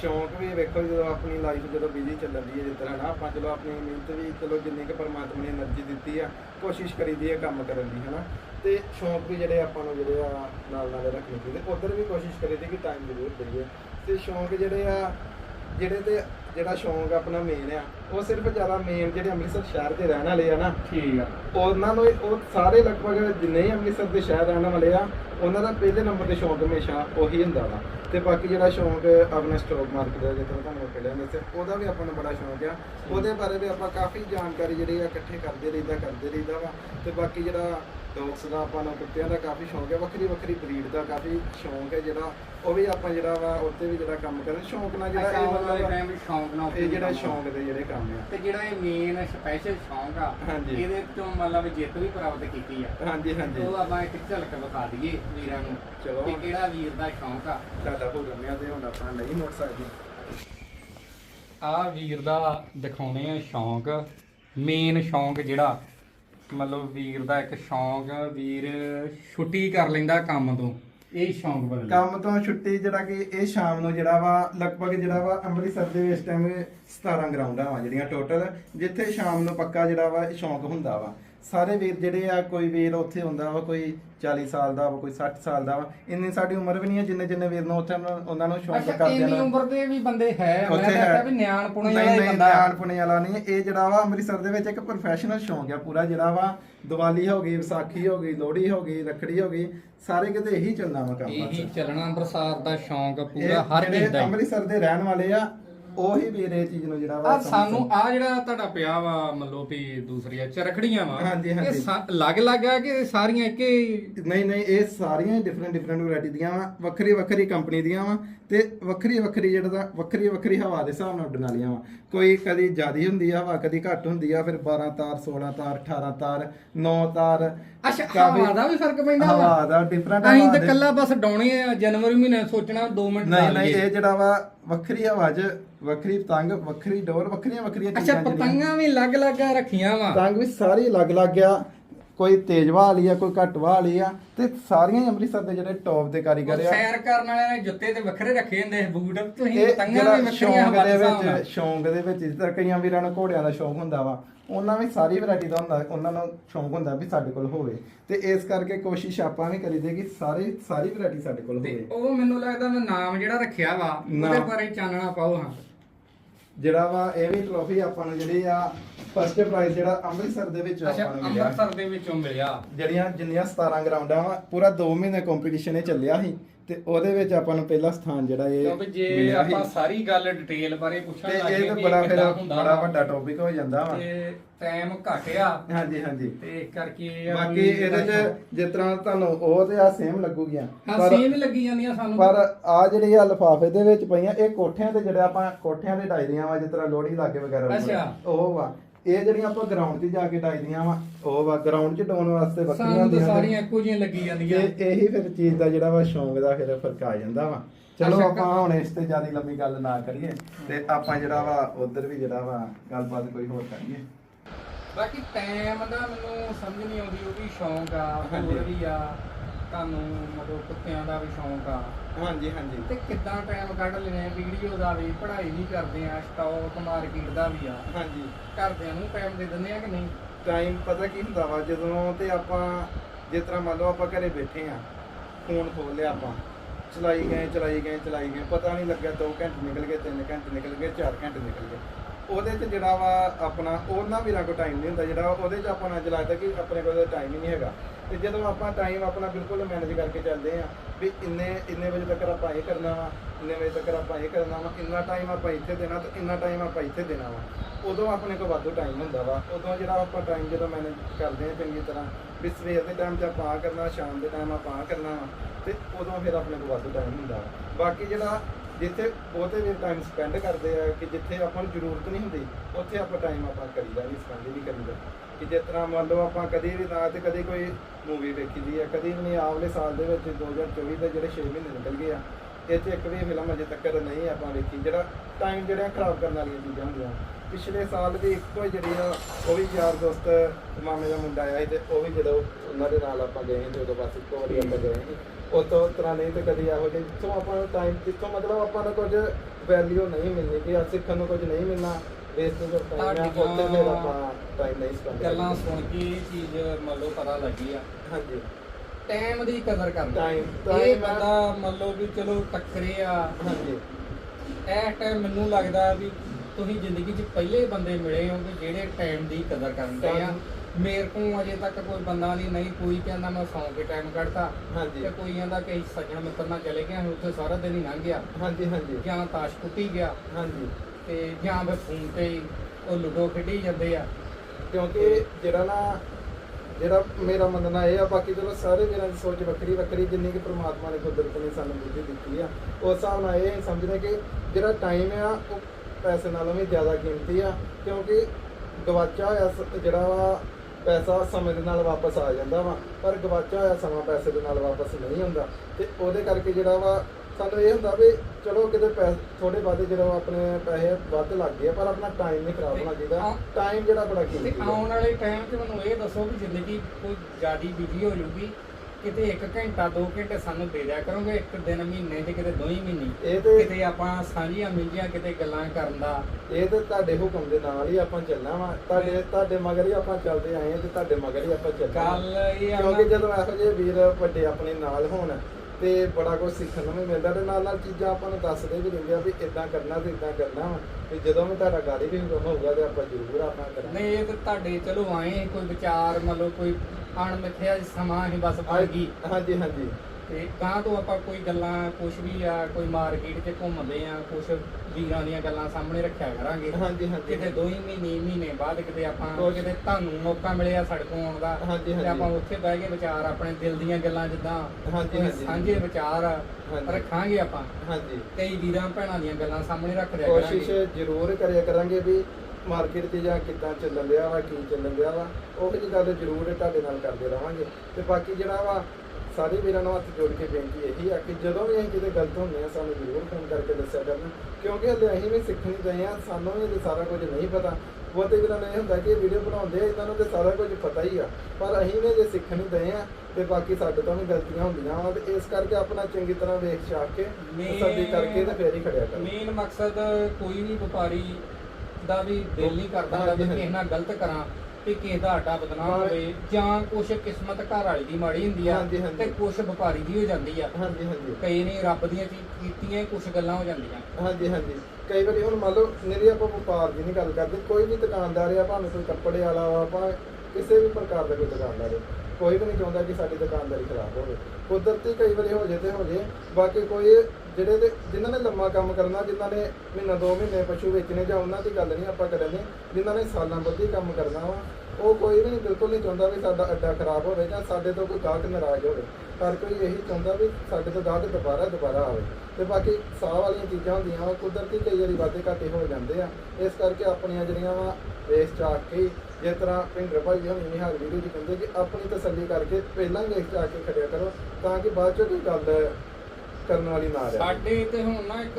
ਸ਼ੌਂਕ ਵੀ ਵੇਖੋ ਜਦੋਂ ਆਪਣੀ ਲਾਈਫ ਜਦੋਂ ਬਿਜ਼ੀ ਚੱਲਣ ਦੀ ਹੈ ਜਿਸ ਤਰ੍ਹਾਂ ਨਾ ਆਪਾਂ ਚਲੋ ਆਪਣੀ ਮਿਹਨਤ ਵੀ ਚਲੋ ਜਿੰਨੀ ਕਿ ਪਰਮਾਤਮਾ ਨੇ એનર્ਜੀ ਦਿੱਤੀ ਆ ਕੋਸ਼ਿਸ਼ ਕਰੀਦੀ ਆ ਕੰਮ ਕਰਨ ਦੀ ਹਨਾ? ਤੇ ਸ਼ੌਂਕ ਵੀ ਜਿਹੜੇ ਆਪਾਂ ਨੂੰ ਜਿਹੜੇ ਆ ਨਾਲ ਨਾਲ ਰੱਖਣੇ ਚਾਹੀਦੇ। ਉਧਰ ਵੀ ਕੋਸ਼ਿਸ਼ ਕਰੀਦੀ ਕਿ ਟਾਈਮ ਜ਼ਰੂਰ ਦਈਏ। ਤੇ ਸ਼ੌਂਕ ਜਿਹੜੇ ਆ ਜਿਹੜੇ ਤੇ ਜਿਹੜਾ ਸ਼ੌਂਕ ਆਪਣਾ ਮੇਨ ਆ ਉਹ ਸਿਰਫ ਜ਼ਿਆਦਾ ਮੇਨ ਜਿਹੜੇ ਅੰਮ੍ਰਿਤਸਰ ਸ਼ਹਿਰ ਦੇ ਰਹਿਣ ਵਾਲੇ ਆ ਨਾ ਠੀਕ ਆ। ਉਹਨਾਂ ਨੂੰ ਉਹ ਸਾਰੇ ਲਗਭਗ ਜਿੰਨੇ ਹੀ ਅੰਮ੍ਰਿਤਸਰ ਦੇ ਸ਼ਹਿਰ ਰਹਿਣ ਵਾਲੇ ਆ ਉਹਨਾਂ ਦਾ ਪਹਿਲੇ ਨੰਬਰ ਤੇ ਸ਼ੌਂਕ ਹਮੇਸ਼ਾ ਉਹੀ ਹੁੰਦਾ ਵਾ। ਤੇ ਬਾਕੀ ਜਿਹੜਾ ਸ਼ੌਂਕ ਆਪਣਾ ਸਟਾਕ ਮਾਰਕੀਟ ਦਾ ਜਿੱਥੇ ਤੁਹਾਨੂੰ ਪਹਿਲਾਂ ਦੱਸਿਆ ਉਹਦਾ ਵੀ ਆਪਾਂ ਨੂੰ ਬੜਾ ਸ਼ੌਂਕ ਆ। ਉਹਦੇ ਬਾਰੇ ਵੀ ਆਪਾਂ ਕਾਫੀ ਜਾਣਕਾਰੀ ਜਿਹੜੀ ਆ ਇਕੱਠੇ ਕਰਦੇ ਰਹੀਦਾ ਕਰਦੇ ਰਹੀਦਾ ਵਾ। ਤੇ ਬਾਕੀ ਜਿਹੜਾ ਡੌਗਸ ਦਾ ਆਪਾਂ ਨੂੰ ਕੁੱਤਿਆਂ ਦਾ ਕਾਫੀ ਸ਼ੌਂਕ ਹੈ ਵੱਖਰੀ ਵੱਖਰੀ ਬਰੀਡ ਦਾ ਕਾਫੀ ਸ਼ੌਂਕ ਹੈ ਜਿਹੜਾ ਉਹ ਵੀ ਆਪਾਂ ਜਿਹੜਾ ਵਾ ਉੱਤੇ ਵੀ ਜਿਹੜਾ ਕੰਮ ਕਰਨ ਸ਼ੌਂਕ ਨਾਲ ਜਿਹੜਾ ਇਹ ਮਤਲਬ ਟਾਈਮ ਸ਼ੌਂਕ ਨਾਲ ਇਹ ਜਿਹੜਾ ਆ। ਸ਼ੌਂਕ ਦੇ ਜਿਹੜੇ ਕੰਮ ਆ ਤੇ ਜਿਹੜਾ ਇਹ ਮੇਨ ਸਪੈਸ਼ਲ ਸ਼ੌਂਕ ਆ ਹਾਂਜੀ। ਇਹਦੇ ਤੋਂ ਮਤਲਬ ਜਿੱਤ ਵੀ ਪ੍ਰਾਪਤ ਕੀਤੀ ਆ ਹਾਂਜੀ ਹਾਂਜੀ ਉਹ ਆਪਾਂ ਇੱਕ ਝਲਕ ਵਿਖਾ ਦਈਏ ਵੀਰਾਂ ਨੂੰ ਚਲੋ। ਕਿ ਕਿਹੜਾ ਵੀਰ ਦਾ ਸ਼ੌਂਕ ਆ ਸਾਡਾ ਹੋ ਗੰਮਿਆ ਤੇ ਹੁਣ ਆਪਾਂ ਨਹੀਂ ਮੋੜ ਸਕਦੇ ਆ ਵੀਰ ਦਾ ਦਿਖਾਉਣੇ ਆ ਸ਼ੌਂਕ ਮੇਨ ਸ਼ੌਂਕ ਜਿਹੜਾ ਮਤਲਬ ਵੀਰ ਦਾ ਇੱਕ ਸ਼ੌਂਕ, ਵੀਰ ਛੁੱਟੀ ਕਰ ਲੈਂਦਾ ਕੰਮ ਤੋਂ। ਇਹ ਸ਼ੌਂਕ ਬਦਲ ਕੰਮ ਤੋਂ ਛੁੱਟੀ ਜਿਹੜਾ ਕਿ ਇਹ ਸ਼ਾਮ ਨੂੰ ਜਿਹੜਾ ਵਾ, ਲਗਭਗ ਜਿਹੜਾ ਵਾ ਅੰਮ੍ਰਿਤਸਰ ਦੇ ਇਸ ਟਾਈਮ 17 ਗਰਾਊਂਡਾਂ ਵਾ ਜਿਹੜੀਆਂ ਟੋਟਲ ਜਿੱਥੇ ਸ਼ਾਮ ਨੂੰ ਪੱਕਾ ਜਿਹੜਾ ਵਾ ਇਹ ਸ਼ੌਂਕ ਹੁੰਦਾ ਵਾ। ਸਾਰੇ ਵੀਰ ਜਿਹੜੇ ਆ ਕੋਈ ਵੀਰ ਉੱਥੇ ਹੁੰਦਾ ਵਾ ਕੋਈ 40 ਸਾਲ ਦਾ ਵਾ ਕੋਈ 60 ਸਾਲ ਦਾ ਵਾ ਇੰਨੀ ਸਾਡੀ ਉਮਰ ਵੀ ਨਹੀਂ ਹੈ ਜਿੰਨੇ ਜਿੰਨੇ ਵੀਰ ਨੂੰ ਉੱਥੇ ਉਹਨਾਂ- ਨੂੰ ਸ਼ੌਂਕ ਅੱਛਾ ਕਰਦੇ ਇੰਨੀ ਨੇ ਉਮਰ ਦੇ ਵੀ ਬੰਦੇ ਹੈ ਮੈਂ ਉੱਥੇ ਕਹਿੰਦਾ ਹੈ। ਵੀ ਨਿਆਣ ਪੁਣੇ ਵਾਲਾ ਹੀ ਨਹੀਂ, ਬੰਦਾ। ਨਿਆਣ ਪੁਣੇ ਵਾਲਾ ਨਹੀਂ ਇਹ ਜਿਹੜਾ ਵਾ ਅੰਮ੍ਰਿਤਸਰ ਦੇ ਵਿੱਚ ਇੱਕ ਪ੍ਰੋਫੈਸ਼ਨਲ ਸ਼ੌਂਕ ਆ ਪੂਰਾ ਜਿਹੜਾ ਵਾ ਦੀਵਾਲੀ ਹੋ ਗਈ ਵਿਸਾਖੀ ਹੋ ਗਈ ਲੋਹੜੀ ਹੋ ਗਈ ਰੱਖੜੀ ਹੋ ਗਈ ਸਾਰੇ ਕਿਤੇ ਇਹੀ ਚੱਲਣਾ ਵਾ ਕੰਮ ਇਹੀ ਬਸ ਚੱਲਣਾ ਅੰਮ੍ਰਿਤਸਰ ਦਾ ਸ਼ੌਂਕ ਇਹ ਪੂਰਾ ਹਰ ਜਿਹੜੇ ਕਿਸੇ ਦਾ ਹੀ। ਅੰਮ੍ਰਿਤਸਰ ਦੇ ਰਹਿਣ ਵਾਲੇ ਆ ਉਹੀ ਵੀਰ ਇਹ ਚੀਜ਼ ਨੂੰ ਜਿਹੜਾ ਵਾ ਆ ਸਾਨੂੰ ਆ ਜਿਹੜਾ ਤੁਹਾਡਾ ਪਿਆ ਵਾ ਮੱਲੋ ਵੀ ਦੂਸਰੀਆਂ ਚਰਖੜੀਆਂ ਵਾ ਹਾਂਜੀ, ਹਾਂਜੀ। ਲੱਗ ਲੱਗ ਆ ਕਿ ਸਾਰੀਆਂ ਇੱਕੇ ਹੀ? ਨਹੀਂ ਨਹੀਂ ਇਹ ਸਾਰੀਆਂ ਡਿਫਰੈਂਟ ਡਿਫਰੈਂਟ ਵੈਰਾਈਟੀ ਦੀਆਂ ਵਾ ਵੱਖਰੀ ਵੱਖਰੀ ਕੰਪਨੀ ਦੀਆਂ ਵਾ ਤੇ ਵੱਖਰੀ ਵੱਖਰੀ ਜਿਹੜਾ ਦਾ ਵੱਖਰੀ ਵੱਖਰੀ ਹਵਾ ਦੇ ਹਿਸਾਬ ਨਾਲ ਉੱਡਣ ਵਾਲੀਆਂ ਵਾ। ਕੋਈ ਕਦੀ ਜ਼ਿਆਦੀ ਹੁੰਦੀ ਆ ਹਵਾ ਕਦੀ ਘੱਟ ਹੁੰਦੀ ਆ ਫਿਰ 12 ਤਾਰ 16 ਤਾਰ 18 ਤਾਰ 9 ਤਾਰ ਅੱਛਾ ਹਵਾ ਦਾ ਵੀ ਫ਼ਰਕ ਪੈਂਦਾ ਵਾ? ਹਵਾ ਦਾ ਡਿਫਰੈਂਟ ਅਸੀਂ ਤਾਂ ਕੱਲਾ ਬਸ ਡਾਉਣੇ ਆ ਜਨਵਰੀ ਮਹੀਨੇ ਸੋਚਣਾ 2 ਮਿੰਟ ਨਹੀਂ ਨਹੀਂ। ਇਹ ਜਿਹੜਾ ਵਾ ਵੱਖਰੀ ਹਵਾ 'ਚ ਵੱਖਰੀ ਪਤੰਗ ਵੱਖਰੀ ਡੋਰ ਵੱਖਰੀਆਂ ਵੱਖਰੀਆਂ ਅੱਛਾ ਚੀਜ਼ਾਂ ਪਤੰਗਾਂ ਵੀ ਲੱਗ ਲੱਗ ਆ ਰੱਖੀਆਂ ਵਾ। ਪਤੰਗ ਵੀ ਸਾਰੀ ਅਲੱਗ ਅਲੱਗ ਆ। ਕੋਈ ਤੇਜ਼ ਵਾਹ ਵਾਲੀ ਆ ਕੋਈ ਘੱਟ ਵਾਹ ਵਾਲੀ ਆ। ਤੇ ਸਾਰੀਆਂ ਹੀ ਅੰਮ੍ਰਿਤਸਰ ਦੇ ਜਿਹੜੇ ਟੌਪ ਦੇ ਕਾਰੀਗਰ ਆ। ਸੈਰ ਕਰਨ ਵਾਲਿਆਂ ਨੇ ਜੁੱਤੇ ਤੇ ਵੱਖਰੇ ਰੱਖੇ ਹੁੰਦੇ ਬੂਟ। ਤੁਸੀਂ ਪਤੰਗਾਂ ਵੀ ਵੱਖਰੀਆਂ ਸ਼ੌਂਕ ਹਵਾ ਦੇ। ਵਿੱਚ ਸ਼ੌਂਕ ਦੇ ਵਿੱਚ ਜਿਸ ਤਰ੍ਹਾਂ ਕਈਆਂ ਵੀਰਾਂ ਨੂੰ ਘੋੜਿਆਂ ਦਾ ਸ਼ੌਂਕ ਹੁੰਦਾ ਵਾ। ਉਹਨਾਂ ਵੀ ਸਾਰੀ ਵੈਰਾਈਟੀ ਦਾ ਹੁੰਦਾ ਉਹਨਾਂ ਨੂੰ ਸ਼ੌਂਕ ਹੁੰਦਾ ਵੀ ਸਾਡੇ ਕੋਲ ਹੋਵੇ। ਤੇ ਇਸ ਕਰਕੇ ਕੋਸ਼ਿਸ਼ ਆਪਾਂ ਵੀ ਕਰੀਦੇ ਕਿ ਸਾਰੇ ਸਾਰੀ ਵੈਰਾਈਟੀ ਸਾਡੇ ਕੋਲ ਤੇ ਹੋਵੇ। ਉਹ ਮੈਨੂੰ ਲੱਗਦਾ ਮੈਂ ਨਾਮ ਜਿਹੜਾ ਰੱਖਿਆ ਵਾ ਉਹਦੇ ਬਾਰੇ ਚਾਨਣਾ ਪਾਓ ਹਾਂ। ਜਿਹੜਾ ਵਾ ਇਹ ਵੀ ਟਰੋਫੀ ਆਪਾਂ ਨੂੰ ਜਿਹੜੀ ਆ ਫਸਟ ਪ੍ਰਾਈਜ਼ ਜਿਹੜਾ ਅੰਮ੍ਰਿਤਸਰ ਦੇ ਵਿੱਚ ਆਪਾਂ ਨੂੰ ਮਿਲਿਆ। ਅੰਮ੍ਰਿਤਸਰ ਦੇ ਵਿੱਚੋਂ ਮਿਲਿਆ। ਜਿਹੜੀਆਂ ਜਿੰਨੀਆਂ 17 ਗਰਾਊਂਡਾਂ ਵਾ ਪੂਰਾ 2 ਮਹੀਨੇ ਕੰਪੀਟੀਸ਼ਨ ਇਹ ਚੱਲਿਆ ਸੀ। ਤੇ ਉਹਦੇ ਵਿੱਚ ਆਪਾਂ ਨੂੰ ਪਹਿਲਾ ਸਥਾਨ ਜਿਹੜਾ ਇਹ ਕਿਉਂਕਿ ਜੇ ਮਿਲਿਆ ਸੀ। ਆਪਾਂ ਸਾਰੀ ਗੱਲ ਡਿਟੇਲ ਬਾਰੇ ਪੁੱਛਣ ਤੇ ਲੱਗੇ ਇਹ ਤਾਂ ਵੀ ਬੜਾ ਫਿਰ ਕਿੱਦਾਂ ਹੁੰਦਾ ਬੜਾ ਵੱਡਾ ਟੌਪਿਕ ਹੋ ਜਾਂਦਾ ਵਾ। ਤੇ ਟਾਈਮ ਘਟਿਆ। ਹਾਂਜੀ ਹਾਂਜੀ। ਤੇ ਇਸ ਕਰਕੇ ਇਹ ਆ ਬਾਕੀ ਵੀ ਇਹਦੇ ਚ ਜਿਸ ਤਰ੍ਹਾਂ ਤੁਹਾਨੂੰ ਉਹ ਤੇ ਆ ਸੇਮ ਲੱਗੂਗੀਆਂ। ਹਾਂ ਸੇਮ ਲੱਗੀ ਜਾਂਦੀਆਂ ਸਾਨੂੰ। ਪਰ ਆ ਜਿਹੜੀ ਆ ਲਫਾਫੇ ਦੇ ਵਿੱਚ ਪਈਆਂ ਇਹ ਕੋਠਿਆਂ ਤੇ ਜਿਹੜੇ ਆਪਾਂ ਕੋਠਿਆਂ ਦੇ ਡਾਇਰੀਆਂ ਵਾ ਜਿਸ ਤਰ੍ਹਾਂ ਲੋਹੜੀ ਲਾਗੇ ਵਗੈਰਾ ਅੱਛਾ। ਉਹ ਵਾ। ਇਹ ਜਿਹੜੀਆਂ ਆਪਾਂ ਗਰਾਊਂਡ 'ਤੇ ਜਾ ਕੇ ਡਾਇਰੀਆਂ ਵਾ ਉਹ ਵਾ ਗਰਾਊਂਡ 'ਚ ਡਾਉਣ ਵਾਸਤੇ ਵੱਖਰੀਆਂ ਸਾਨੂੰ ਤਾਂ ਹੁੰਦੀਆਂ ਨੇ। ਸਾਰੀਆਂ ਇੱਕੋ ਜਿਹੀਆਂ ਲੱਗੀ ਜਾਂਦੀਆਂ ਤੇ ਇਹੀ ਫਿਰ ਚੀਜ਼ ਦਾ ਜਿਹੜਾ ਵਾ ਸ਼ੌਂਕ ਦਾ ਫਿਰ ਫ਼ਰਕ ਆ ਜਾਂਦਾ ਵਾ ਚਲੋ ਅੱਛਾ, ਆਪਾਂ ਹੁਣ ਇਸ ਤੇ ਜ਼ਿਆਦਾ ਲੰਮੀ ਗੱਲ ਨਾ ਕਰੀਏ ਤੇ ਆਪਾਂ ਜਿਹੜਾ ਵਾ ਉਧਰ ਵੀ ਜਿਹੜਾ ਵਾ ਗੱਲਬਾਤ ਕੋਈ ਹੋਰ ਕਰੀਏ ਬਾਕੀ ਟਾਈਮ ਦਾ ਮੈਨੂੰ ਸਮਝ ਨਹੀਂ ਆਉਂਦੀ ਉਹ ਵੀ ਸ਼ੌਂਕ ਆ ਹਾਂਜੀ। ਹੋਰ ਵੀ ਆ ਤੁਹਾਨੂੰ ਮਤਲਬ ਕੁੱਤਿਆਂ ਦਾ ਵੀ ਸ਼ੌਂਕ ਆ। ਹਾਂਜੀ ਹਾਂਜੀ। ਤੇ ਕਿੱਦਾਂ ਟਾਈਮ ਕੱਢ ਲੈਣੇ ਵੀਡੀਓ ਦਾ ਵੀ ਪੜ੍ਹਾਈ ਵੀ ਕਰਦੇ ਆ ਸਟਾਕ ਮਾਰਕੀਟ ਦਾ ਵੀ ਆ। ਹਾਂਜੀ। ਘਰਦਿਆਂ ਨੂੰ ਟਾਈਮ ਦੇ ਦਿੰਦੇ ਆ ਕਿ ਨਹੀਂ? ਟਾਈਮ ਪਤਾ ਕੀ ਹੁੰਦਾ ਵਾ ਜਦੋਂ ਤੇ ਆਪਾਂ ਜਿਸ ਤਰ੍ਹਾਂ ਮੰਨ ਲਓ ਆਪਾਂ ਘਰੇ ਬੈਠੇ ਆ ਫੋਨ ਖੋਲ ਲਿਆ ਆਪਾਂ ਚਲਾਈ ਗਏ ਚਲਾਈ ਗਏ ਚਲਾਈ ਗਏ ਪਤਾ ਨਹੀਂ ਲੱਗਿਆ 2 ਘੰਟੇ ਨਿਕਲ ਗਏ 3 ਘੰਟੇ ਨਿਕਲ ਗਏ 4 ਘੰਟੇ ਨਿਕਲ ਗਏ। ਉਹਦੇ 'ਚ ਜਿਹੜਾ ਵਾ ਆਪਣਾ, ਉਹਨਾਂ ਵੀਰਾਂ ਕੋਲ ਟਾਈਮ ਨਹੀਂ ਹੁੰਦਾ ਜਿਹੜਾ, ਉਹਦੇ 'ਚ ਆਪਾਂ ਨੂੰ ਇੰਝ ਲੱਗਦਾ ਕਿ ਆਪਣੇ ਕੋਲ ਟਾਈਮ ਹੀ ਨਹੀਂ ਹੈਗਾ। ਤੇ ਜਦੋਂ ਆਪਾਂ ਟਾਈਮ ਆਪਣਾ ਬਿਲਕੁਲ ਮੈਨੇਜ ਕਰਕੇ ਚੱਲਦੇ ਆ ਵੀ ਇੰਨੇ ਇੰਨੇ ਵਜੇ ਤੱਕ ਆਪਾਂ ਇਹ ਕਰਨਾ ਵਾ, ਇੰਨੇ ਵਜੇ ਤੱਕ ਆਪਾਂ ਇਹ ਕਰਨਾ ਵਾ, ਇੰਨਾ ਟਾਈਮ ਆਪਾਂ ਇੱਥੇ ਦੇਣਾ ਤੇ ਇੰਨਾ ਟਾਈਮ ਆਪਾਂ ਇੱਥੇ ਦੇਣਾ ਵਾ। ਉਦੋਂ ਆਪਣੇ ਕੋਲ ਵਾਧੂ ਟਾਈਮ ਹੁੰਦਾ ਵਾ। ਉਦੋਂ ਜਿਹੜਾ ਆਪਾਂ ਟਾਈਮ ਜਦੋਂ ਮੈਨੇਜ ਕਰਦੇ ਆ ਚੰਗੀ ਤਰ੍ਹਾਂ, ਵੀ ਸਵੇਰ ਦੇ ਟਾਈਮ 'ਚ ਆਪਾਂ ਆਹ ਕਰਨਾ, ਸ਼ਾਮ ਦੇ ਟਾਈਮ ਆਪਾਂ ਆਹ ਕਰਨਾ ਵਾ, ਤੇ ਉਦੋਂ ਫਿਰ ਆਪਣੇ ਕੋਲ ਵਾਧੂ ਟਾਈਮ ਹੁੰਦਾ ਵਾ। ਬਾਕੀ ਜਿਹੜਾ ਜਿੱਥੇ ਬਹੁਤੇ ਵੀ ਟਾਈਮ ਸਪੈਂਡ ਕਰਦੇ ਆ, ਕਿ ਜਿੱਥੇ ਆਪਾਂ ਨੂੰ ਜ਼ਰੂਰਤ ਨਹੀਂ ਹੁੰਦੀ, ਉੱਥੇ ਆਪਾਂ ਟਾਈਮ ਆਪਾਂ ਕਰੀਦਾ ਨਹੀਂ ਸਪੈਂਡ ਨਹੀਂ ਕਰੀਦਾ ਕਿ ਜਿਸ ਤਰ੍ਹਾਂ ਮੰਨ ਲਓ ਆਪਾਂ ਕਦੇ ਵੀ ਨਾ ਤੇ ਕਦੀ ਕੋਈ ਮੂਵੀ ਵੇਖੀ ਦੀ ਆ, ਕਦੇ ਵੀ ਨਹੀਂ ਆਵਲੇ ਸਾਲ ਦੇ ਵਿੱਚ 2024 ਦੇ ਜਿਹੜੇ 6 ਮਹੀਨੇ ਨਿਕਲ ਗਏ ਆ ਇਹ 'ਚ ਇੱਕ ਵੀ ਫਿਲਮ ਅਜੇ ਤੱਕ ਨਹੀਂ ਆਪਾਂ ਵੇਖੀ, ਜਿਹੜਾ ਟਾਈਮ ਜਿਹੜਾ ਖਰਾਬ ਕਰਨ ਵਾਲੀਆਂ ਚੀਜ਼ਾਂ ਹੁੰਦੀਆਂ। ਪਿਛਲੇ ਸਾਲ ਵੀ ਇੱਕੋ ਹੀ ਜਿਹੜੀ ਆ, ਉਹ ਵੀ ਯਾਰ ਦੋਸਤ ਮਾਮੇ ਦਾ ਮੁੰਡਾ ਆਇਆ ਸੀ ਤੇ ਉਹ ਵੀ ਜਦੋਂ ਉਹਨਾਂ ਦੇ ਨਾਲ ਆਪਾਂ ਗਏ ਸੀ, ਤੇ ਉਦੋਂ ਬਸ ਇੱਕੋ ਵਾਰੀ ਆਪਾਂ ਗਏ ਸੀ। ਉਹ ਤੋਂ ਤਰ੍ਹਾਂ ਨਹੀਂ ਤੇ ਕਦੀ ਇਹੋ ਜਿਹੇ ਜਿੱਥੋਂ ਆਪਾਂ ਨੂੰ ਟਾਈਮ ਜਿੱਥੋਂ ਮਤਲਬ ਆਪਾਂ ਨੂੰ ਕੁਝ ਵੈਲਿਊ ਨਹੀਂ ਮਿਲਣੀ ਕਿ ਅੱਜ ਸਿੱਖਣ ਨੂੰ ਕੁਝ ਨਹੀਂ ਮਿਲਣਾ ਟਾਈਮ ਆ ਤੁਹਾਡੀਆਂ ਉੱਥੇ ਫਿਰ ਆਪਾਂ ਟਾਈਮ ਨਹੀਂ ਸਪੈਂਡ ਗੱਲਾਂ ਸੁਣ ਕੇ ਇਹ ਚੀਜ਼ ਮੰਨ ਲਓ ਪਤਾ ਲੱਗੀ ਆ। ਹਾਂਜੀ। ਟਾਈਮ ਦੀ ਕਦਰ ਕਰਨਾ। Time- ਇਹ ਆ- ਬੰਦਾ ਮੰਨ ਲਓ ਵੀ ਚਲੋ ਟੱਕਰੇ ਆ। ਹਾਂਜੀ। ਇਹ ਟਾਈਮ ਮੈਨੂੰ ਲੱਗਦਾ ਵੀ ਤੁਸੀਂ ਜ਼ਿੰਦਗੀ 'ਚ ਪਹਿਲੇ ਬੰਦੇ ਮਿਲੇ ਹੋ ਕਿ ਜਿਹੜੇ ਟਾਈਮ ਦੀ ਕਦਰ ਕਰਦੇ ਆ। ਮੇਰੇ ਕੋਲ ਅਜੇ ਤੱਕ ਕੋਈ ਬੰਦਾ ਨਹੀਂ ਨਹੀਂ ਕੋਈ ਕਹਿੰਦਾ ਮੈਂ ਸੌਂ ਕੇ ਟਾਈਮ ਕੱਢਤਾ। ਹਾਂਜੀ। ਤੇ ਕੋਈ ਕਹਿੰਦਾ ਕਿ ਸੱਜਣ ਮਿੱਤਰ ਨਾਲ ਚਲੇ ਗਿਆ ਉੱਥੇ ਸਾਰਾ ਦਿਨ ਹੀ ਲੰਘ ਗਿਆ। ਹਾਂਜੀ ਹਾਂਜੀ। ਜਾਂ ਤਾਸ਼ ਕੁੱਟੀ ਗਿਆ। ਹਾਂਜੀ। ਤੇ ਜਾਂ ਫਿਰ ਫੋਨ ਤੇ ਹੀ ਉਹ ਲੁੱਡੋ ਖੇਡੀ ਜਾਂਦੇ ਆ। ਕਿਉਂਕਿ ਜਿਹੜਾ ਨਾ ਜਿਹੜਾ ਮੇਰਾ ਮੰਨਣਾ ਇਹ ਆ ਬਾਕੀ ਚਲੋ ਸਾਰੇ ਵੀਰਾਂ ਦੀ ਸੋਚ ਵੱਖਰੀ ਵੱਖਰੀ ਜਿੰਨੀ ਕਿ ਪ੍ਰਮਾਤਮਾ ਨੇ ਕੁਦਰਤ ਨੇ ਸਾਨੂੰ ਬੁੱਧੀ ਦਿੱਤੀ ਆ। ਉਸ ਹਿਸਾਬ ਨਾਲ ਇਹ ਸਮਝਦੇ ਕਿ ਜਿਹੜਾ ਟਾਈਮ ਆ ਉਹ ਪੈਸੇ ਨਾਲੋਂ ਵੀ ਜ਼ਿਆਦਾ ਕੀਮਤੀ ਆ। ਕਿਉਂਕਿ ਗਵਾਚਾ ਹੋਇਆ ਸ- ਜਿਹੜਾ ਵਾ ਪੈਸਾ ਸਮੇਂ ਦੇ ਨਾਲ ਵਾਪਸ ਆ ਜਾਂਦਾ ਵਾ ਪਰ ਗਵਾਚਾ ਹੋਇਆ ਸਮਾਂ ਪੈਸੇ ਦੇ ਨਾਲ ਵਾਪਸ ਨਹੀਂ ਹੁੰਦਾ ਤੇ ਉਹਦੇ ਕਰਕੇ ਜਿਹੜਾ ਵਾ ਸਾਨੂੰ ਇਹ ਹੁੰਦਾ ਵੀ ਚਲੋ ਕਿਤੇ ਪੈਸੇ ਥੋੜੇ ਬਾਅਦ ਜਿਹੜਾ ਆਪਣੇ ਪੈਸੇ ਵੱਧ ਲੱਗ ਗਏ ਪਰ ਆਪਣਾ ਟਾਈਮ ਨਹੀਂ ਖਰਾਬ ਹੋਣਾ ਚਾਹੀਦਾ। ਟਾਈਮ ਜਿਹੜਾ ਬੜਾ ਤੇ ਕੀਮਤੀ ਆਉਣ ਵਾਲੇ ਟਾਈਮ 'ਚ ਮੈਨੂੰ ਇਹ ਦੱਸੋ ਵੀ ਜ਼ਿੰਦਗੀ ਕੋਈ ਜ਼ਿਆਦੀ ਬਿਜ਼ੀ ਹੋ ਜੂਗੀ ਕਿਤੇ 1 ਘੰਟਾ 2 ਘੰਟੇ ਸਾਨੂੰ ਦੇ ਦਿਆ ਕਰੋਗੇ ਇੱਕ ਦਿਨ ਮਹੀਨੇ 'ਚ ਕਿਤੇ ਦੋ ਹੀ ਮਹੀਨੇ। ਇਹ ਤੇ ਕਿਤੇ ਆਪਾਂ ਸਾਂਝੀਆਂ ਮਿਲਜੀਆਂ ਕਿਤੇ ਗੱਲਾਂ ਕਰਨ ਦਾ। ਇਹ ਤੇ ਤੁਹਾਡੇ ਹੁਕਮ ਦੇ ਨਾਲ ਹੀ ਆਪਾਂ ਚੱਲਣਾ ਵਾ। ਤੁਹਾਡੇ ਤੁਹਾਡੇ ਮਗਰ ਹੀ ਆਪਾਂ ਚੱਲਦੇ ਆਏ ਤੇ ਤੁਹਾਡੇ ਮਗਰ ਹੀ ਆਪਾਂ ਚੱਲਣਾ ਗੱਲ ਇਹ ਆ ਕਿਉਂਕਿ ਜਦੋਂ ਇਹੋ ਜਿਹੇ ਵੀਰ ਵੱਡੇ ਆਪਣੇ ਨਾਲ ਹੋਣ ਤੇ ਬੜਾ ਕੁਝ ਸਿੱਖਣ ਨੂੰ ਵੀ ਮਿਲਦਾ ਤੇ ਨਾਲ ਨਾਲ ਚੀਜ਼ਾਂ ਆਪਾਂ ਨੂੰ ਦੱਸਦੇ ਵੀ ਰਹਿੰਦੇ ਆ ਵੀ ਇਦਾਂ ਕਰਨਾ ਤੇ ਇਦਾਂ ਕਰਨਾ ਵਾ। ਤੇ ਜਦੋਂ ਵੀ ਤੁਹਾਡਾ ਗਾੜੀ ਵੀ ਹੁਕਮ ਹੋਊਗਾ ਤੇ ਆਪਾਂ ਜ਼ਰੂਰ ਆਪਾਂ ਕਰਾਂਗੇ। ਨਹੀਂ ਇਹ ਤਾਂ ਤੁਹਾਡੇ ਚਲੋ ਆਏ ਕੋਈ ਵਿਚਾਰ ਮਤਲਬ ਕੋਈ ਅਣਮਿੱਥਿਆ ਸਮਾਂ ਹੀ ਬਸ ਬਣ ਗਈ। ਹਾਂਜੀ ਹਾਂਜੀ। ਤੇ ਗਾਂ ਤੋਂ ਆਪਾਂ ਕੋਈ ਗੱਲਾਂ ਕੁਝ ਵੀ ਆ ਕੋਈ ਮਾਰਕੀਟ 'ਚ ਘੁੰਮਦੇ ਆ ਕੁਝ ਵੀਰਾਂ ਦੀਆਂ ਗੱਲਾਂ ਸਾਹਮਣੇ ਰੱਖਿਆ ਕਰਾਂਗੇ। ਹਾਂਜੀ ਹਾਂਜੀ। ਕਿਤੇ ਦੋ ਹੀ ਮਹੀਨੇ ਮਹੀਨੇ ਬਾਅਦ ਕਿਤੇ ਆਪਾਂ ਕੁਛ- ਕਿਤੇ ਤੁਹਾਨੂੰ ਮੌਕਾ ਮਿਲਿਆ ਸਾਡੇ ਕੋਲ ਆਉਣ ਦਾ ਹਾਂਜੀ, ਤੇ ਹਾਂਜੀ। ਆਪਾਂ ਉੱਥੇ ਬਹਿ ਕੇ ਵਿਚਾਰ ਆਪਣੇ ਦਿਲ ਦੀਆਂ ਗੱਲਾਂ ਜਿੱਦਾਂ ਹਾਂਜੀ, ਕੋਈ ਹਾਂਜੀ। ਸਾਂਝੇ ਵਿਚਾਰ ਹਾਂਜੀ। ਰੱਖਾਂਗੇ ਆਪਾਂ। ਹਾਂਜੀ। ਕਈ ਵੀਰਾਂ ਭੈਣਾਂ ਦੀਆਂ ਗੱਲਾਂ ਸਾਹਮਣੇ ਰੱਖ ਦਿਆ ਕੋਸ਼ਿਸ਼ ਕਰਾਂਗੇ ਜ਼ਰੂਰ ਕਰਿਆ ਕਰਾਂਗੇ ਵੀ ਮਾਰਕੀਟ 'ਚ ਜਾਂ ਕਿੱਦਾਂ ਚੱਲਣ ਡਿਆ ਵਾ ਕੀ ਚੱਲਣ ਡਿਆ ਵਾ ਉਹ ਗੱਲ ਜ਼ਰੂਰ ਤੁਹਾਡੇ ਨਾਲ ਕਰਦੇ ਰਵਾਂਗੇ। ਤੇ ਬਾਕੀ ਜਿਹੜਾ ਵਾ ਸਾਰੇ ਵੀਰਾਂ ਨੂੰ ਹੱਥ ਜੋੜ ਕੇ ਬੇਨਤੀ ਇਹੀ ਆ ਕਿ ਜਦੋਂ ਵੀ ਅਸੀਂ ਕਿਤੇ ਗਲਤ ਹੁੰਦੇ ਆ ਸਾਨੂੰ ਜ਼ਰੂਰ ਫੋਨ ਕਰਕੇ ਦੱਸਿਆ ਕਰਨਾ। ਕਿਉਂਕਿ ਹਲੇ ਅਸੀਂ ਵੀ ਸਿੱਖਣੀ ਪਏ ਆ ਸਾਨੂੰ ਵੀ ਇਹ ਸਾਰਾ ਕੁਝ ਨਹੀਂ ਪਤਾ। ਬਹੁਤੇ ਵੀਰਾਂ ਨੂੰ ਇਹ ਹੁੰਦਾ ਕਿ ਇਹ ਵੀਡੀਓ ਬਣਾਉਂਦੇ ਆ ਇਹਨਾਂ ਨੂੰ ਤੇ ਸਾਰਾ ਕੁਝ ਪਤਾ ਹੀ ਆ। ਪਰ ਅਸੀਂ ਵੀ ਜੇ ਸਿੱਖਣੀ ਪਏ ਆ ਤੇ ਬਾਕੀ ਸਾਡੇ ਤੋਂ ਵੀ ਗਲਤੀਆਂ ਹੁੰਦੀਆਂ ਵਾ ਤੇ ਇਸ ਕਰਕੇ ਆਪਣਾ ਚੰਗੀ ਤਰ੍ਹਾਂ ਵੇਖ ਚਾਖ ਕੇ ਤਸੱਲੀ ਕਰਕੇ ਤੇ ਫੇਰ ਹੀ ਖੜਿਆ ਕਰਨਾ ਮੇਨ ਮਕਸਦ ਕੋਈ ਵੀ ਵਪਾਰੀ ਦਾ ਵੀ ਦਿਲ ਨਹੀਂ ਕਰਦਾ ਕਿਸੇ ਨਾਲ ਗਲਤ ਕਰਾਂ ਤੇ ਕਿਸੇ ਦਾ ਆਟਾ ਬਦਨਾਮ ਹਾਂ। ਹੋਵੇ ਜਾਂ ਕੁਛ ਕਿਸਮਤ ਘਰ ਵਾਲੀ ਦੀ ਮਾੜੀ ਹੁੰਦੀ ਆ ਹਾਂਜੀ, ਹਾਂਜੀ। ਤੇ ਕੁਛ ਵਪਾਰੀ ਦੀ ਹੋ ਜਾਂਦੀ ਆ। ਹਾਂਜੀ ਹਾਂਜੀ। ਕਈ ਨੇ ਰੱਬ ਦੀਆਂ ਚੀਜ਼ ਕੀਤੀਆਂ ਕੁਛ ਗੱਲਾਂ ਹੋ ਜਾਂਦੀਆਂ। ਹਾਂਜੀ ਹਾਂਜੀ। ਕਈ ਵਾਰੀ ਹੁਣ ਮੰਨ ਲਓ ਨਿਰੀ ਆਪਾਂ ਵਪਾਰ ਦੀ ਨਹੀਂ ਗੱਲ ਕਰਦੇ ਕੋਈ ਵੀ ਦੁਕਾਨਦਾਰ ਆ ਭਾਵੇਂ ਕੋਈ ਕੱਪੜੇ ਵਾਲਾ ਵਾ ਭਾਵੇਂ ਕਿਸੇ ਵੀ ਪ੍ਰਕਾਰ ਦਾ ਕੋਈ ਦੁਕਾਨਦਾਰ ਹੈ ਕੋਈ ਵੀ ਨਹੀਂ ਚਾਹੁੰਦਾ ਕਿ ਸਾਡੀ ਦੁਕਾਨਦਾਰੀ ਖਰਾਬ ਹੋਵੇ। ਕੁਦਰਤੀ ਕਈ ਵਾਰੀ ਹੋ ਜੇ ਤੇ ਹੋ ਜੇ ਬਾਕੀ ਕੋਈ ਜਿਹੜੇ ਦੇ ਜਿਨ੍ਹਾਂ ਨੇ ਲੰਮਾ ਕੰਮ ਕਰਨਾ, ਜਿਨ੍ਹਾਂ ਨੇ ਮਹੀਨਾ ਦੋ ਮਹੀਨੇ ਪਸ਼ੂ ਵੇਚਣੇ ਜਾਂ ਉਹਨਾਂ ਦੀ ਗੱਲ ਨਹੀਂ ਆਪਾਂ ਕਰਦੇ ਜਿਨ੍ਹਾਂ ਨੇ ਸਾਲਾਂ ਬੱਧੀ ਕੰਮ ਕਰਨਾ ਵਾ, ਉਹ ਕੋਈ ਵੀ ਨਹੀਂ, ਬਿਲਕੁਲ ਨਹੀਂ ਚਾਹੁੰਦਾ ਵੀ ਸਾਡਾ ਅੱਡਾ ਖਰਾਬ ਹੋਵੇ ਜਾਂ ਸਾਡੇ ਤੋਂ ਕੋਈ ਗਾਹਕ ਨਾਰਾਜ਼ ਹੋਵੇ। ਹਰ ਕੋਈ ਇਹੀ ਚਾਹੁੰਦਾ ਵੀ ਸਾਡੇ ਤੋਂ ਗਾਹਕ ਦੁਬਾਰਾ ਦੁਬਾਰਾ ਆਵੇ। ਤੇ ਬਾਕੀ ਸਾਹ ਵਾਲੀਆਂ ਚੀਜ਼ਾਂ ਹੁੰਦੀਆਂ ਉਹ ਕੁਦਰਤੀ ਕਈ ਵਾਰੀ ਵਾਧੇ ਘਾਟੇ ਹੋ ਜਾਂਦੇ ਆ। ਇਸ ਕਰਕੇ ਆਪਣੀਆਂ ਜਿਹੜੀਆਂ ਵਾ ਵੇਸ ਚਾਕ ਕੇ, ਜਿਸ ਤਰ੍ਹਾਂ ਭਿੰਡਰ ਭਾਈ ਹੋਣੀ ਨਿਹਾਲ ਵੀਡੀਓ ਜੀ ਕਹਿੰਦੇ ਕਿ ਆਪਣੀ ਤਸੱਲੀ ਕਰਕੇ ਪਹਿਲਾਂ ਹੀ ਵੇਸ ਚਾਕ ਕੇ ਖੜਿਆ ਕਰੋ, ਤਾਂ ਕਿ ਬਾਅਦ ਚੋਂ ਕੋਈ ਗੱਲ ਕਰਨ ਵਾਲੀ ਨਾ ਰਹੇ ਸਾਡੇ ਤੇ ਹੁਣ ਨਾ ਇੱਕ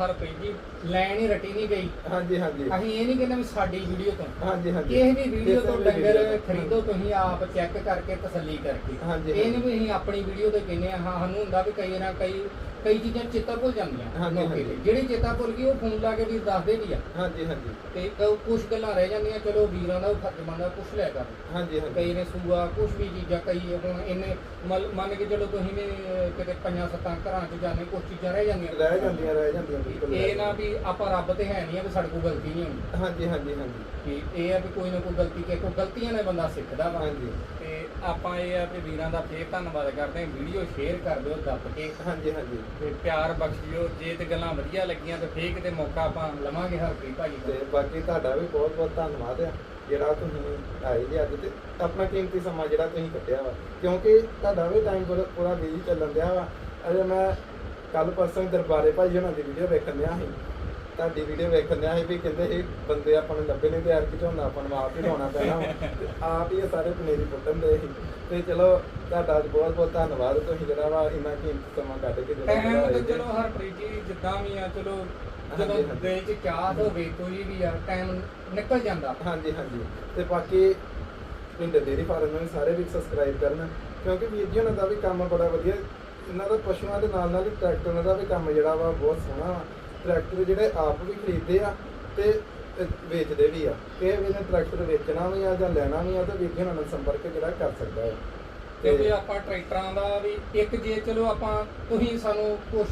ਹਰਪ੍ਰੀਤ ਜੀ ਲੈਣ ਹੀ ਰਟੀ ਨਹੀਂ ਗਈ। ਹਾਂਜੀ ਹਾਂਜੀ। ਅਸੀਂ ਇਹ ਨਹੀਂ ਕਹਿੰਦੇ ਵੀ ਸਾਡੀ ਵੀਡੀਓ ਤੋਂ। ਹਾਂਜੀ ਹਾਂਜੀ। ਕਿਸੇ ਵੀ ਵੀਡੀਓ ਤੋਂ ਡੰਗਰ। ਖਰੀਦੋ ਤੁਸੀਂ ਆਪ ਚੈੱਕ ਕਰਕੇ ਤਸੱਲੀ ਕਰਕੇ। ਹਾਂਜੀ, ਇਹ। ਨਹੀਂ ਵੀ ਅਸੀਂ ਆਪਣੀ ਵੀਡੀਓ ਤੇ ਕਹਿੰਦੇ ਆ ਹਾਂ ਸਾਨੂੰ ਹੁੰਦਾ ਵੀ ਕਈ ਨਾ ਕਈ ਕਈ ਚੀਜ਼ਾਂ ਚੇਤਾ ਭੁੱਲ ਜਾਂਦੀਆਂ ਹਾਂਜੀ, ਮੌਕੇ ਤੇ ਹਾਂਜੀ। ਜਿਹੜੀ ਚੇਤਾ ਭੁੱਲ ਗਈ ਉਹ ਫੋਨ ਲਾ ਕੇ ਵੀ ਦੱਸਦੇ ਵੀ ਆ। ਹਾਂਜੀ ਹਾਂਜੀ। ਤੇ ਕੁਝ ਗੱਲਾਂ ਰਹਿ ਜਾਂਦੀਆਂ ਚਲੋ ਵੀਰਾਂ ਦਾ ਉਹ ਫਰਜ਼ ਬਣਦਾ ਪੁੱਛ ਲਿਆ ਕਰ। ਹਾਂਜੀ ਹਾਂਜੀ। ਕਈ ਨੇ ਸੂਆ ਕੁਝ ਵੀ ਚੀਜ਼ਾਂ ਕਈ ਹੁਣ ਇਹਨੇ ਮਲ- ਮੰਨ ਕੇ ਚਲੋ ਤੁਸੀਂ ਨੇ ਕਿਤੇ ਪੰਜਾਂ ਸੱਤਾਂ ਘਰਾਂ 'ਚ ਜਾਂਦੇ ਕੁਝ ਚੀਜ਼ਾਂ ਰਹਿ ਜਾਂਦੀਆਂ। ਰਹਿ ਜਾਂਦੀਆਂ ਰਹਿ ਜਾਂਦੀਆਂ ਬਿਲਕੁਲ ਇਹ ਨਾ ਵੀ ਆਪਾਂ ਰੱਬ ਤੇ ਹੈ ਨਹੀਂ ਆ ਵੀ ਸਾਡੇ ਕੋਲ ਗਲਤੀ ਨਹੀਂ ਹੁੰਦੀ। ਹਾਂਜੀ ਹਾਂਜੀ ਹਾਂਜੀ। ਕਿ ਇਹ ਆ ਵੀ ਕੋਈ ਨਾ ਕੋਈ ਗਲਤੀ ਕਿ ਕੋਈ ਗਲਤੀਆਂ ਨੇ ਬੰਦਾ ਸਿੱਖਦਾ ਵਾ। ਹਾਂਜੀ। ਆਪਾਂ ਇਹ ਆ ਵੀ ਵੀਰਾਂ ਦਾ ਫੇਰ ਧੰਨਵਾਦ ਕਰਦੇ ਹਾਂ। ਵੀਡੀਓ ਸ਼ੇਅਰ ਕਰ ਦਿਓ ਦੱਬ ਕੇ। ਹਾਂਜੀ ਹਾਂਜੀ। ਤੇ ਪਿਆਰ ਬਖਸ਼ਿਓ। ਜੇ ਤੇ ਗੱਲਾਂ ਵਧੀਆ ਲੱਗੀਆਂ ਤੇ ਫੇਰ ਕਿਤੇ ਮੌਕਾ ਆਪਾਂ ਲਵਾਂਗੇ ਹਰਪ੍ਰੀਤ ਭਾਜੀ ਤੇ। ਦਾ ਬਾਕੀ ਤੁਹਾਡਾ ਵੀ ਬਹੁਤ ਬਹੁਤ ਧੰਨਵਾਦ ਆ ਜਿਹੜਾ ਤੁਸੀਂ ਆਏ ਜੀ ਅੱਜ ਤੇ। ਆਪਣਾ ਕੀਮਤੀ ਸਮਾਂ ਜਿਹੜਾ ਤੁਸੀਂ ਕੱਢਿਆ ਵਾ। ਕਿਉਂਕਿ ਤੁਹਾਡਾ ਵੀ ਟਾਈਮ ਪੂਰਾ ਬਿਜ਼ੀ ਚੱਲਣ ਦਿਆ ਵਾ। ਅਜੇ ਮੈਂ ਕੱਲ ਪਰਸੋਂ ਹੀ ਦਰਬਾਰੇ ਭਾਈ ਉਹਨਾਂ ਦੀ ਵੀਡੀਓ ਵੇਖਣ ਦਿਆ ਸੀ। ਤੁਹਾਡੀ ਵੀਡੀਓ ਵੇਖਣ ਦਿਆ ਸੀ ਵੀ ਕਹਿੰਦੇ ਇਹ ਬੰਦੇ ਆਪਾਂ ਨੂੰ ਲੱਭੇ ਨਹੀਂ ਤੇ ਯਾਰ ਝੋਨਾ ਆਪਾਂ ਨੂੰ ਆਪ ਹੀ ਲਾਉਣਾ ਪੈਣਾ ਤੇ ਆਪ ਹੀ ਇਹ ਸਾਰੇ ਪਨੀਰੀ ਪੁੱਟਣ ਦੇ ਸੀ ਤੇ ਚਲੋ ਤੁਹਾਡਾ ਬਹੁਤ ਬਹੁਤ ਧੰਨਵਾਦ ਤੁਸੀਂ ਜਿਹੜਾ ਵਾ ਇੰਨਾ ਕੀਮਤੀ ਸਮਾਂ ਕੱਢ ਕੇ ਜਿਹੜਾ ਟਾਈਮ ਤੇ। ਚਲੋ ਹਰਪ੍ਰੀਤ ਜੀ ਜਿੱਦਾਂ ਵੀ ਆ ਚਲੋ ਜਦੋਂ। ਦਿਲ 'ਚ ਚਾਹ ਹੋਵੇ ਕੋਈ ਵੀ ਆ ਟਾਈਮ ਨਿਕਲ ਜਾਂਦਾ ਹਾਂਜੀ ਹਾਂਜੀ ਤੇ ਬਾਕੀ ਪਿੰਡ ਡੇਰੀ ਫਾਰਮ ਨੂੰ ਸਾਰੇ ਵੀ ਸਬਸਕ੍ਰਾਈਬ ਕਰਨ ਕਿਉਂਕਿ ਵੀਰ ਜੀ ਉਹਨਾਂ ਦਾ ਵੀ ਕੰਮ ਬੜਾ ਵਧੀਆ ਇਹਨਾਂ ਦਾ ਪਸ਼ੂਆਂ ਦੇ ਨਾਲ ਨਾਲ ਟਰੈਕਟਰਾਂ ਦਾ ਵੀ ਕੰਮ ਜਿਹੜਾ ਵਾ ਬਹੁਤ ਸੋਹਣਾ ਵਾ ਟਰੈਕਟਰ ਜਿਹੜੇ ਆਪ ਵੀ ਖਰੀਦਦੇ ਆ ਤੇ ਵੇਚਦੇ ਵੀ ਆ। ਕਿਸੇ ਵੀ ਨੇ ਟਰੈਕਟਰ ਵੇਚਣਾ ਵੀ ਆ ਜਾਂ ਲੈਣਾ ਵੀ ਆ ਤਾਂ ਵੀਰ ਨਾਲ ਸੰਪਰਕ ਜਿਹੜਾ ਕਰ ਸਕਦਾ ਹੈ। ਕਿਉਂਕਿ ਆਪਾਂ ਟਰੈਕਟਰਾਂ ਦਾ ਵੀ ਇੱਕ ਜੇ ਚਲੋ ਆਪਾਂ ਤੁਸੀਂ ਸਾਨੂੰ ਕੁਝ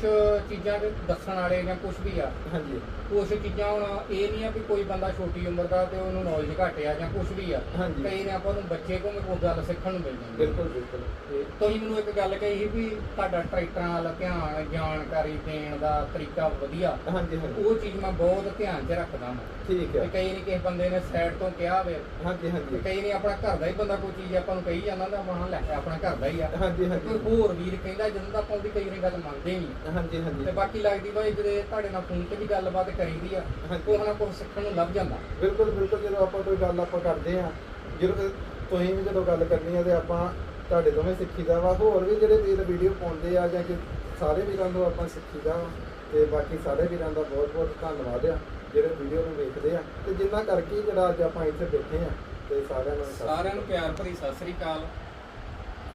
ਚੀਜ਼ਾਂ ਦੇ ਦੱਸਣ ਵਾਲੇ ਜਾਂ ਕੁਝ ਵੀ ਆ। ਹਾਂਜੀ। ਕੁਝ ਚੀਜ਼ਾਂ ਹੁਣ ਇਹ ਨਹੀਂ ਆ ਵੀ ਕੋਈ ਬੰਦਾ ਛੋਟੀ ਉਮਰ ਦਾ ਤੇ ਉਹਨੂੰ ਨੌਲੇਜ ਘੱਟ ਆ ਜਾਂ ਕੁਝ ਵੀ ਆ। ਹਾਂਜੀ। ਕਈ ਨੇ ਆਪਾਂ ਨੂੰ ਬੱਚੇ ਕੋਲ ਕੋਈ ਗੱਲ ਸਿੱਖਣ ਨੂੰ ਮਿਲ ਜਾਂਦੀ ਬਿਲਕੁਲ ਬਿਲਕੁਲ। ਤੇ ਤੁਸੀਂ ਮੈਨੂੰ ਇੱਕ ਗੱਲ ਕਹੀ ਸੀ ਵੀ ਤੁਹਾਡਾ ਟਰੈਕਟਰਾਂ ਵੱਲ ਧਿਆਨ ਜਾਣਕਾਰੀ ਦੇਣ ਦਾ ਤਰੀਕਾ ਵਧੀਆ। ਹਾਂਜੀ ਹਾਂਜੀ। ਉਹ ਚੀਜ਼ ਮੈਂ ਬਹੁਤ ਧਿਆਨ 'ਚ ਰੱਖਦਾ ਹਾਂ ਠੀਕ ਤੇ ਹੈ ਕਈ ਨੇ ਕਿਸੇ ਬੰਦੇ ਨੇ ਸਾਈਡ ਤੋਂ ਕਿਹਾ ਹੋਵੇ ਹਾਂਜੀ ਤੇ ਹਾਂਜੀ ਕਈ ਨੇ ਆਪਣਾ ਘਰ ਦਾ ਹੀ ਬੰਦਾ ਕੋਈ ਚੀਜ਼ ਆਪਾਂ ਨੂੰ ਕਹੀ ਜਾਂਦਾ ਤਾਂ ਮਹਾਂ ਲੈ ਆਪਣਾ ਘਰ ਦਾ ਹੀ ਆ। ਹਾਂਜੀ ਕੋਈ ਹਾਂਜੀ ਹੋਰ ਵੀਰ ਕਹਿੰਦਾ ਜਦੋਂ ਤਾਂ ਆਪਾਂ ਉਹਦੀ ਕਈ ਵਾਰੀ ਗੱਲ ਮੰਨਦੇ ਨਹੀਂ ਹਾਂਜੀ ਹਾਂਜੀ। ਤੇ ਬਾਕੀ ਲੱਗਦੀ ਭਾਈ ਜਿਹੜੇ ਤੁਹਾਡੇ ਨਾਲ ਫੋਨ ਤੇ ਵੀ ਗੱਲਬਾਤ ਕਰੀਦੀ ਆ। ਕੋਈ ਨਾ ਕੋਈ ਸਿੱਖਣ ਨੂੰ ਲੱਭ ਜਾਂਦਾ। ਬਿਲਕੁਲ ਬਿਲਕੁਲ। ਜਦੋਂ ਆਪਾਂ ਕੋਈ ਗੱਲ ਆਪਾਂ ਕਰਦੇ ਆ ਜਦੋਂ ਤੁਸੀਂ ਵੀ ਜਦੋਂ ਗੱਲ ਕਰਨੀ ਆ ਤੇ ਆਪਾਂ ਤੁਹਾਡੇ ਦੋਵੇਂ ਸਿੱਖੀਦਾ ਵਾ ਹੋਰ ਵੀ ਜਿਹੜੇ ਵੀਰ ਵੀਡੀਓ ਪਾਉਂਦੇ ਆ ਜਾਂ ਕਿ ਸਾਰੇ ਵੀਰਾਂ ਨੂੰ ਆਪਾਂ ਸਿੱਖੀਦਾ ਵਾ ਤੇ ਬਾਕੀ ਸਾਰੇ ਵੀਰਾਂ ਦਾ ਬਹੁਤ ਬਹੁਤ ਧੰਨਵਾਦ ਆ ਜਿਹੜੇ ਵੀਡੀਓ ਨੂੰ ਵੇਖਦੇ ਆ। ਤੇ ਜਿੰਨਾ ਕਰਕੇ ਜਿਹੜਾ ਅੱਜ ਆਪਾਂ ਇੱਥੇ ਬੈਠੇ ਆ ਤੇ ਸਾਰਿਆਂ ਨੂੰ ਸਾਰਿਆਂ ਨੂੰ ਪਿਆਰ ਭਰੀ ਸਤਿ ਸ੍ਰੀ ਅਕਾਲ।